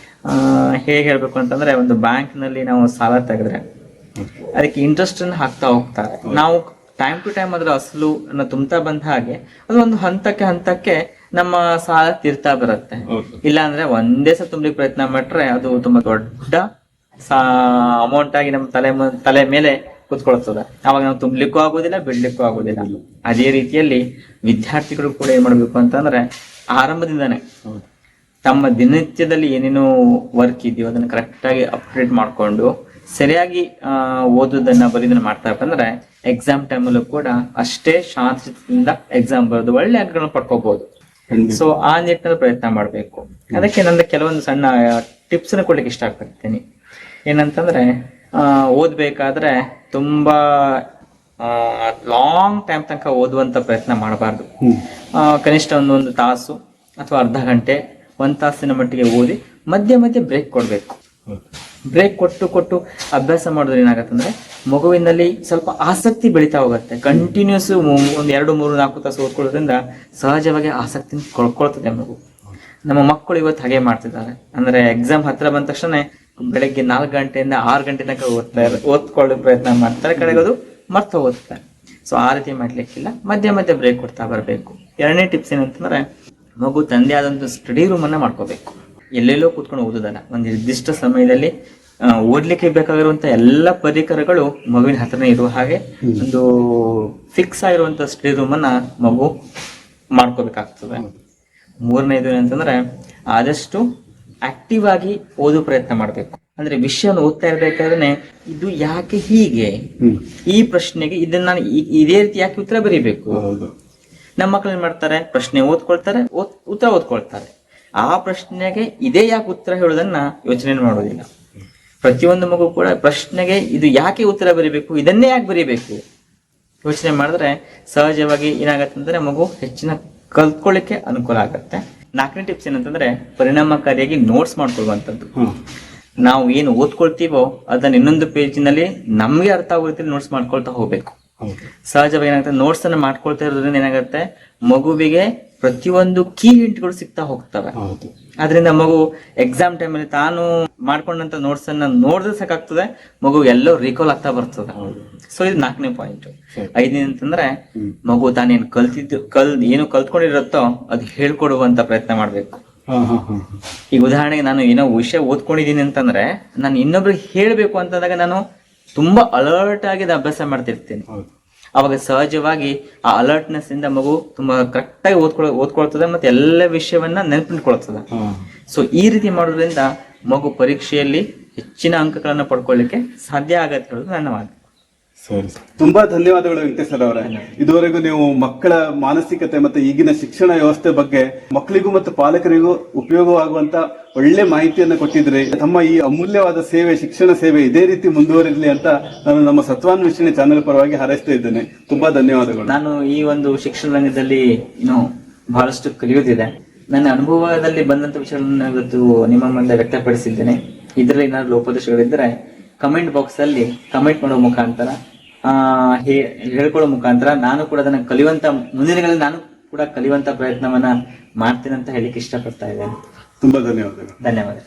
ಹೇಗೆ ಹೇಳ್ಬೇಕು ಅಂತಂದ್ರೆ ಒಂದು ಬ್ಯಾಂಕ್ನಲ್ಲಿ ನಾವು ಸಾಲ ತೆಗೆದ್ರೆ ಅದಕ್ಕೆ ಇಂಟ್ರೆಸ್ಟ್ ಅನ್ನು ಹಾಕ್ತಾ ಹೋಗ್ತಾರೆ. ನಾವು ಟೈಮ್ ಟು ಟೈಮ್ ಅದರ ಅಸಲು ಅನ್ನ ತುಂಬ್ತಾ ಬಂದ ಹಾಗೆ ಅದು ಒಂದು ಹಂತಕ್ಕೆ ಹಂತಕ್ಕೆ ನಮ್ಮ ಸಾಲ ತೀರ್ತಾ ಬರುತ್ತೆ. ಇಲ್ಲಾಂದ್ರೆ ಇಲ್ಲ ಅಂದ್ರೆ ಒಂದೇ ಸಲ ತುಂಬಲಿಕ್ಕೆ ಪ್ರಯತ್ನ ಮಾಡ್ರೆ ಅದು ತುಂಬಾ ದೊಡ್ಡ ಅಮೌಂಟ್ ಆಗಿ ನಮ್ಮ ತಲೆ ತಲೆ ಮೇಲೆ ಕುತ್ಕೊಳ್ತದೆ. ಅವಾಗ ನಾವು ತುಂಬಲಿಕ್ಕೂ ಆಗೋದಿಲ್ಲ ಬಿಡ್ಲಿಕ್ಕೂ ಆಗೋದಿಲ್ಲ ಅದೇ ರೀತಿಯಲ್ಲಿ ವಿದ್ಯಾರ್ಥಿಗಳು ಕೂಡ ಏನ್ ಮಾಡ್ಬೇಕು ಅಂತಂದ್ರೆ ಆರಂಭದಿಂದಾನೆ ತಮ್ಮ ದಿನನಿತ್ಯದಲ್ಲಿ ಏನೇನು ವರ್ಕ್ ಇದೆಯೋ ಅದನ್ನ ಕರೆಕ್ಟಾಗಿ ಅಪ್ಡೇಟ್ ಮಾಡ್ಕೊಂಡು ಸರಿಯಾಗಿ ಓದೋದನ್ನ ಬರೀದನ್ನ ಮಾಡ್ತಾ ಬಂದ್ರೆ ಎಕ್ಸಾಮ್ ಟೈಮಲ್ಲೂ ಕೂಡ ಅಷ್ಟೇ ಶಾಂತದಿಂದ ಎಕ್ಸಾಮ್ ಬರೋದು ಒಳ್ಳೆ ಅಂಕಗಳನ್ನ ಪಡ್ಕೋಬಹುದು. ಸೊ ಆ ನಿಟ್ಟಿನಲ್ಲಿ ಪ್ರಯತ್ನ ಮಾಡಬೇಕು. ಅದಕ್ಕೆ ನನ್ನ ಕೆಲವೊಂದು ಸಣ್ಣ ಟಿಪ್ಸ್ ಕೊಡ್ಲಿಕ್ಕೆ ಕೊಡ್ಲಿಕ್ಕೆ ಇಷ್ಟಪಡ್ತೀನಿ. ಏನಂತಂದ್ರೆ ಓದ್ಬೇಕಾದ್ರೆ ತುಂಬಾ ಲಾಂಗ್ ಟೈಮ್ ತನಕ ಓದುವಂತ ಪ್ರಯತ್ನ ಮಾಡಬಾರ್ದು. ಕನಿಷ್ಠ ಒಂದೊಂದು ಒಂದು ತಾಸು ಅಥವಾ ಅರ್ಧ ಗಂಟೆ ಒಂದ್ ತಾಸಿನ ಮಟ್ಟಿಗೆ ಓದಿ ಮಧ್ಯೆ ಮಧ್ಯೆ ಬ್ರೇಕ್ ಕೊಡಬೇಕು. ಬ್ರೇಕ್ ಕೊಟ್ಟು ಕೊಟ್ಟು ಅಭ್ಯಾಸ ಮಾಡಿದ್ರೆ ಏನಾಗತ್ತಂದ್ರೆ ಮಗುವಿನಲ್ಲಿ ಸ್ವಲ್ಪ ಆಸಕ್ತಿ ಬೆಳೀತಾ ಹೋಗುತ್ತೆ. ಕಂಟಿನ್ಯೂಸ್ ಒಂದು ಎರಡು, ಮೂರು, ನಾಲ್ಕು ತಾಸು ಓದ್ಕೊಳ್ಳೋದ್ರಿಂದ ಸಹಜವಾಗಿ ಆಸಕ್ತಿ ಕಳ್ಕೊಳ್ತದೆ ಮಗು. ನಮ್ಮ ಮಕ್ಕಳು ಇವತ್ತು ಹಾಗೆ ಮಾಡ್ತಿದ್ದಾರೆ. ಅಂದ್ರೆ ಎಕ್ಸಾಮ್ ಹತ್ರ ಬಂದ ತಕ್ಷಣ ಬೆಳಗ್ಗೆ ನಾಲ್ಕು ಗಂಟೆಯಿಂದ ಆರು ಗಂಟೆ ತನಕ ಓದ್ತಾರೆ ಓದ್ಕೊಳ್ಳೋ ಪ್ರಯತ್ನ ಮಾಡ್ತಾರೆ. ಕಡೆಗೆ ಅದು ಮರ್ತ ಓದ್ತಾರೆ ಸೊ ಆ ರೀತಿ ಮಾಡ್ಲಿಕ್ಕಿಲ್ಲ. ಮಧ್ಯ ಮಧ್ಯ ಬ್ರೇಕ್ ಕೊಡ್ತಾ ಬರಬೇಕು. ಎರಡನೇ ಟಿಪ್ಸ್ ಏನಂತಂದ್ರೆ ಮಗು ತಂದೆ ಆದಂತ ಸ್ಟಡಿ ರೂಮ್ ಅನ್ನ ಮಾಡ್ಕೋಬೇಕು. ಎಲ್ಲೆಲ್ಲೋ ಕೂತ್ಕೊಂಡು ಓದೋದಲ್ಲ ಒಂದು ನಿರ್ದಿಷ್ಟ ಸಮಯದಲ್ಲಿ ಓದಲಿಕ್ಕೆ ಬೇಕಾಗಿರುವಂತ ಎಲ್ಲ ಪರಿಕರಗಳು ಮಗುವಿನ ಹತ್ರನೇ ಇರುವ ಹಾಗೆ ಒಂದು ಫಿಕ್ಸ್ ಆಗಿರುವಂತ ಸ್ಟಡಿ ರೂಮ್ ಅನ್ನ ಮಗು ಮಾಡ್ಕೋಬೇಕಾಗ್ತದೆ. ಮೂರನೇದು ಏನಂತಂದ್ರೆ ಆದಷ್ಟು ಆಕ್ಟಿವ್ ಆಗಿ ಓದು ಪ್ರಯತ್ನ ಮಾಡಬೇಕು. ಅಂದ್ರೆ ವಿಷಯವನ್ನು ಓದ್ತಾ ಇರ್ಬೇಕಾದ್ರೆ ಇದು ಯಾಕೆ ಹೀಗೆ? ಈ ಪ್ರಶ್ನೆಗೆ ಇದನ್ನ ನಾನು ಇದೇ ರೀತಿ ಯಾಕೆ ಉತ್ತರ ಬರೀಬೇಕು? ನಮ್ಮ ಮಕ್ಳು ಏನ್ ಮಾಡ್ತಾರೆ? ಪ್ರಶ್ನೆ ಓದ್ಕೊಳ್ತಾರೆ ಓದ್- ಉತ್ತರ ಓದ್ಕೊಳ್ತಾರೆ. ಆ ಪ್ರಶ್ನೆಗೆ ಇದೇ ಯಾಕೆ ಉತ್ತರ ಹೇಳೋದನ್ನ ಯೋಚನೆ ಮಾಡೋದಿಲ್ಲ. ಪ್ರತಿಯೊಂದು ಮಗು ಕೂಡ ಪ್ರಶ್ನೆಗೆ ಇದು ಯಾಕೆ ಉತ್ತರ ಬರೀಬೇಕು ಇದನ್ನೇ ಯಾಕೆ ಬರೀಬೇಕು? ಯೋಚನೆ ಮಾಡಿದ್ರೆ ಸಹಜವಾಗಿ ಏನಾಗತ್ತಂದ್ರೆ ಮಗು ಹೆಚ್ಚಿನ ಕಲ್ತ್ಕೊಳ್ಳಿಕ್ಕೆ ಅನುಕೂಲ ಆಗತ್ತೆ. ನಾಲ್ಕನೇ ಟಿಪ್ಸ್ ಏನಂತಂದ್ರೆ ಪರಿಣಾಮಕಾರಿಯಾಗಿ ನೋಟ್ಸ್ ಮಾಡ್ಕೊಳ್ಳುವಂಥದ್ದು. ನಾವು ಏನು ಓದ್ಕೊಳ್ತೀವೋ ಅದನ್ನ ಇನ್ನೊಂದು ಪೇಜಿನಲ್ಲಿ ನಮ್ಗೆ ಅರ್ಥ ಆಗುತ್ತೆ ನೋಟ್ಸ್ ಮಾಡ್ಕೊಳ್ತಾ ಹೋಗ್ಬೇಕು. ಸಹಜವಾಗಿ ಏನಾಗುತ್ತೆ ನೋಟ್ಸ್ ಅನ್ನ ಮಾಡ್ಕೊಳ್ತಾ ಇರೋದ್ರಿಂದ ಏನಾಗುತ್ತೆ ಮಗುವಿಗೆ ಪ್ರತಿಯೊಂದು ಕೀ ಹಿಂಟ್ಗಳು ಸಿಗ್ತಾ ಹೋಗ್ತವೆ. ಅದರಿಂದ ಮಗು ಎಕ್ಸಾಮ್ ಟೈಮಲ್ಲಿ ತಾನು ಮಾಡ್ಕೊಂಡಂತ ನೋಟ್ಸ್ ಅನ್ನ ನೋಡಿದ್ರೆ ಸಾಕಾಗ್ತದೆ ಮಗು ಎಲ್ಲೋ ರೀಕಾಲ್ ಆಗ್ತಾ ಬರ್ತದೆ. ಸೊ ಇದು ನಾಲ್ಕನೇ ಪಾಯಿಂಟ್. ಐದನೇ ಅಂತಂದ್ರೆ ಮಗು ತಾನೇನು ಕಲ್ತಿದ್ದು ಕಲ್ ಏನು ಕಲ್ತ್ಕೊಂಡಿರತ್ತೋ ಅದು ಹೇಳ್ಕೊಡುವಂತ ಪ್ರಯತ್ನ ಮಾಡ್ಬೇಕು. ಈಗ ಉದಾಹರಣೆಗೆ ನಾನು ಏನೋ ವಿಷಯ ಓದ್ಕೊಂಡಿದ್ದೀನಿ ಅಂತಂದ್ರೆ ನಾನು ಇನ್ನೊಬ್ರಿಗೆ ಹೇಳ್ಬೇಕು ಅಂತಂದಾಗ ನಾನು ತುಂಬಾ ಅಲರ್ಟ್ ಆಗಿ ಅಭ್ಯಾಸ ಮಾಡ್ತಿರ್ತೀನಿ. ಅವಾಗ ಸಹಜವಾಗಿ ಆ ಅಲರ್ಟ್ನೆಸ್ ಇಂದ ಮಗು ತುಂಬಾ ಕರೆಕ್ಟ್ ಆಗಿ ಓದ್ಕೊಳ ಓದ್ಕೊಳ್ತದೆ ಮತ್ತೆ ಎಲ್ಲ ವಿಷಯವನ್ನ ನೆನಪಿಟ್ಕೊಳ್ತದೆ. ಸೊ ಈ ರೀತಿ ಮಾಡೋದ್ರಿಂದ ಮಗು ಪರೀಕ್ಷೆಯಲ್ಲಿ ಹೆಚ್ಚಿನ ಅಂಕಗಳನ್ನು ಪಡ್ಕೊಳ್ಳಿಕ್ಕೆ ಸಾಧ್ಯ ಆಗತ್ತೆ ಹೇಳೋದು ನನ್ನ ಮಾತು. ಸರಿ ತುಂಬಾ ಧನ್ಯವಾದಗಳು ವೆಂಕಟೇಶ್ವರ ಸರ್ ಅವರೇ. ಇದುವರೆಗೂ ನೀವು ಮಕ್ಕಳ ಮಾನಸಿಕತೆ ಮತ್ತೆ ಈಗಿನ ಶಿಕ್ಷಣ ವ್ಯವಸ್ಥೆ ಬಗ್ಗೆ ಮಕ್ಕಳಿಗೂ ಮತ್ತು ಪಾಲಕರಿಗೂ ಉಪಯೋಗವಾಗುವಂತ ಒಳ್ಳೆ ಮಾಹಿತಿಯನ್ನು ಕೊಟ್ಟಿದ್ರಿ. ತಮ್ಮ ಈ ಅಮೂಲ್ಯವಾದ ಸೇವೆ ಶಿಕ್ಷಣ ಸೇವೆ ಇದೇ ರೀತಿ ಮುಂದುವರಿರಲಿ ಅಂತ ನಾನು ನಮ್ಮ ಸತ್ವಾನ್ವೇಷಣೆ ಚಾನೆಲ್ ಪರವಾಗಿ ಹಾರೈಸ್ತಾ ಇದ್ದೇನೆ. ತುಂಬಾ ಧನ್ಯವಾದಗಳು. ನಾನು ಈ ಒಂದು ಶಿಕ್ಷಣ ರಂಗದಲ್ಲಿ ಇನ್ನು ಬಹಳಷ್ಟು ಕಲಿಯುತ್ತಿದೆ ನನ್ನ ಅನುಭವದಲ್ಲಿ ಬಂದಂತ ವಿಷಯಗಳನ್ನ ಇವತ್ತು ನಿಮ್ಮ ಮುಂದೆ ವ್ಯಕ್ತಪಡಿಸಿದ್ದೇನೆ. ಇದರಲ್ಲಿ ಏನಾದ್ರು ಲೋಪದೋಷಗಳಿದ್ದರೆ ಕಮೆಂಟ್ ಬಾಕ್ಸ್ ಅಲ್ಲಿ ಕಮೆಂಟ್ ಮಾಡುವ ಮುಖಾಂತರ ಹೇಳ್ಕೊಳ್ಳೋ ಮುಖಾಂತರ ನಾನು ಕೂಡ ಅದನ್ನ ಕಲಿಯುವಂತ ಮುಂದಿನ ದಿನಗಳಲ್ಲಿ ನಾನು ಕೂಡ ಕಲಿಯುವಂತ ಪ್ರಯತ್ನವನ್ನ ಮಾಡ್ತೀನಿ ಅಂತ ಹೇಳಿಕ್ಕೆ ಇಷ್ಟಪಡ್ತಾ ಇದ್ದೇನೆ. ತುಂಬಾ ಧನ್ಯವಾದಗಳು. ಧನ್ಯವಾದ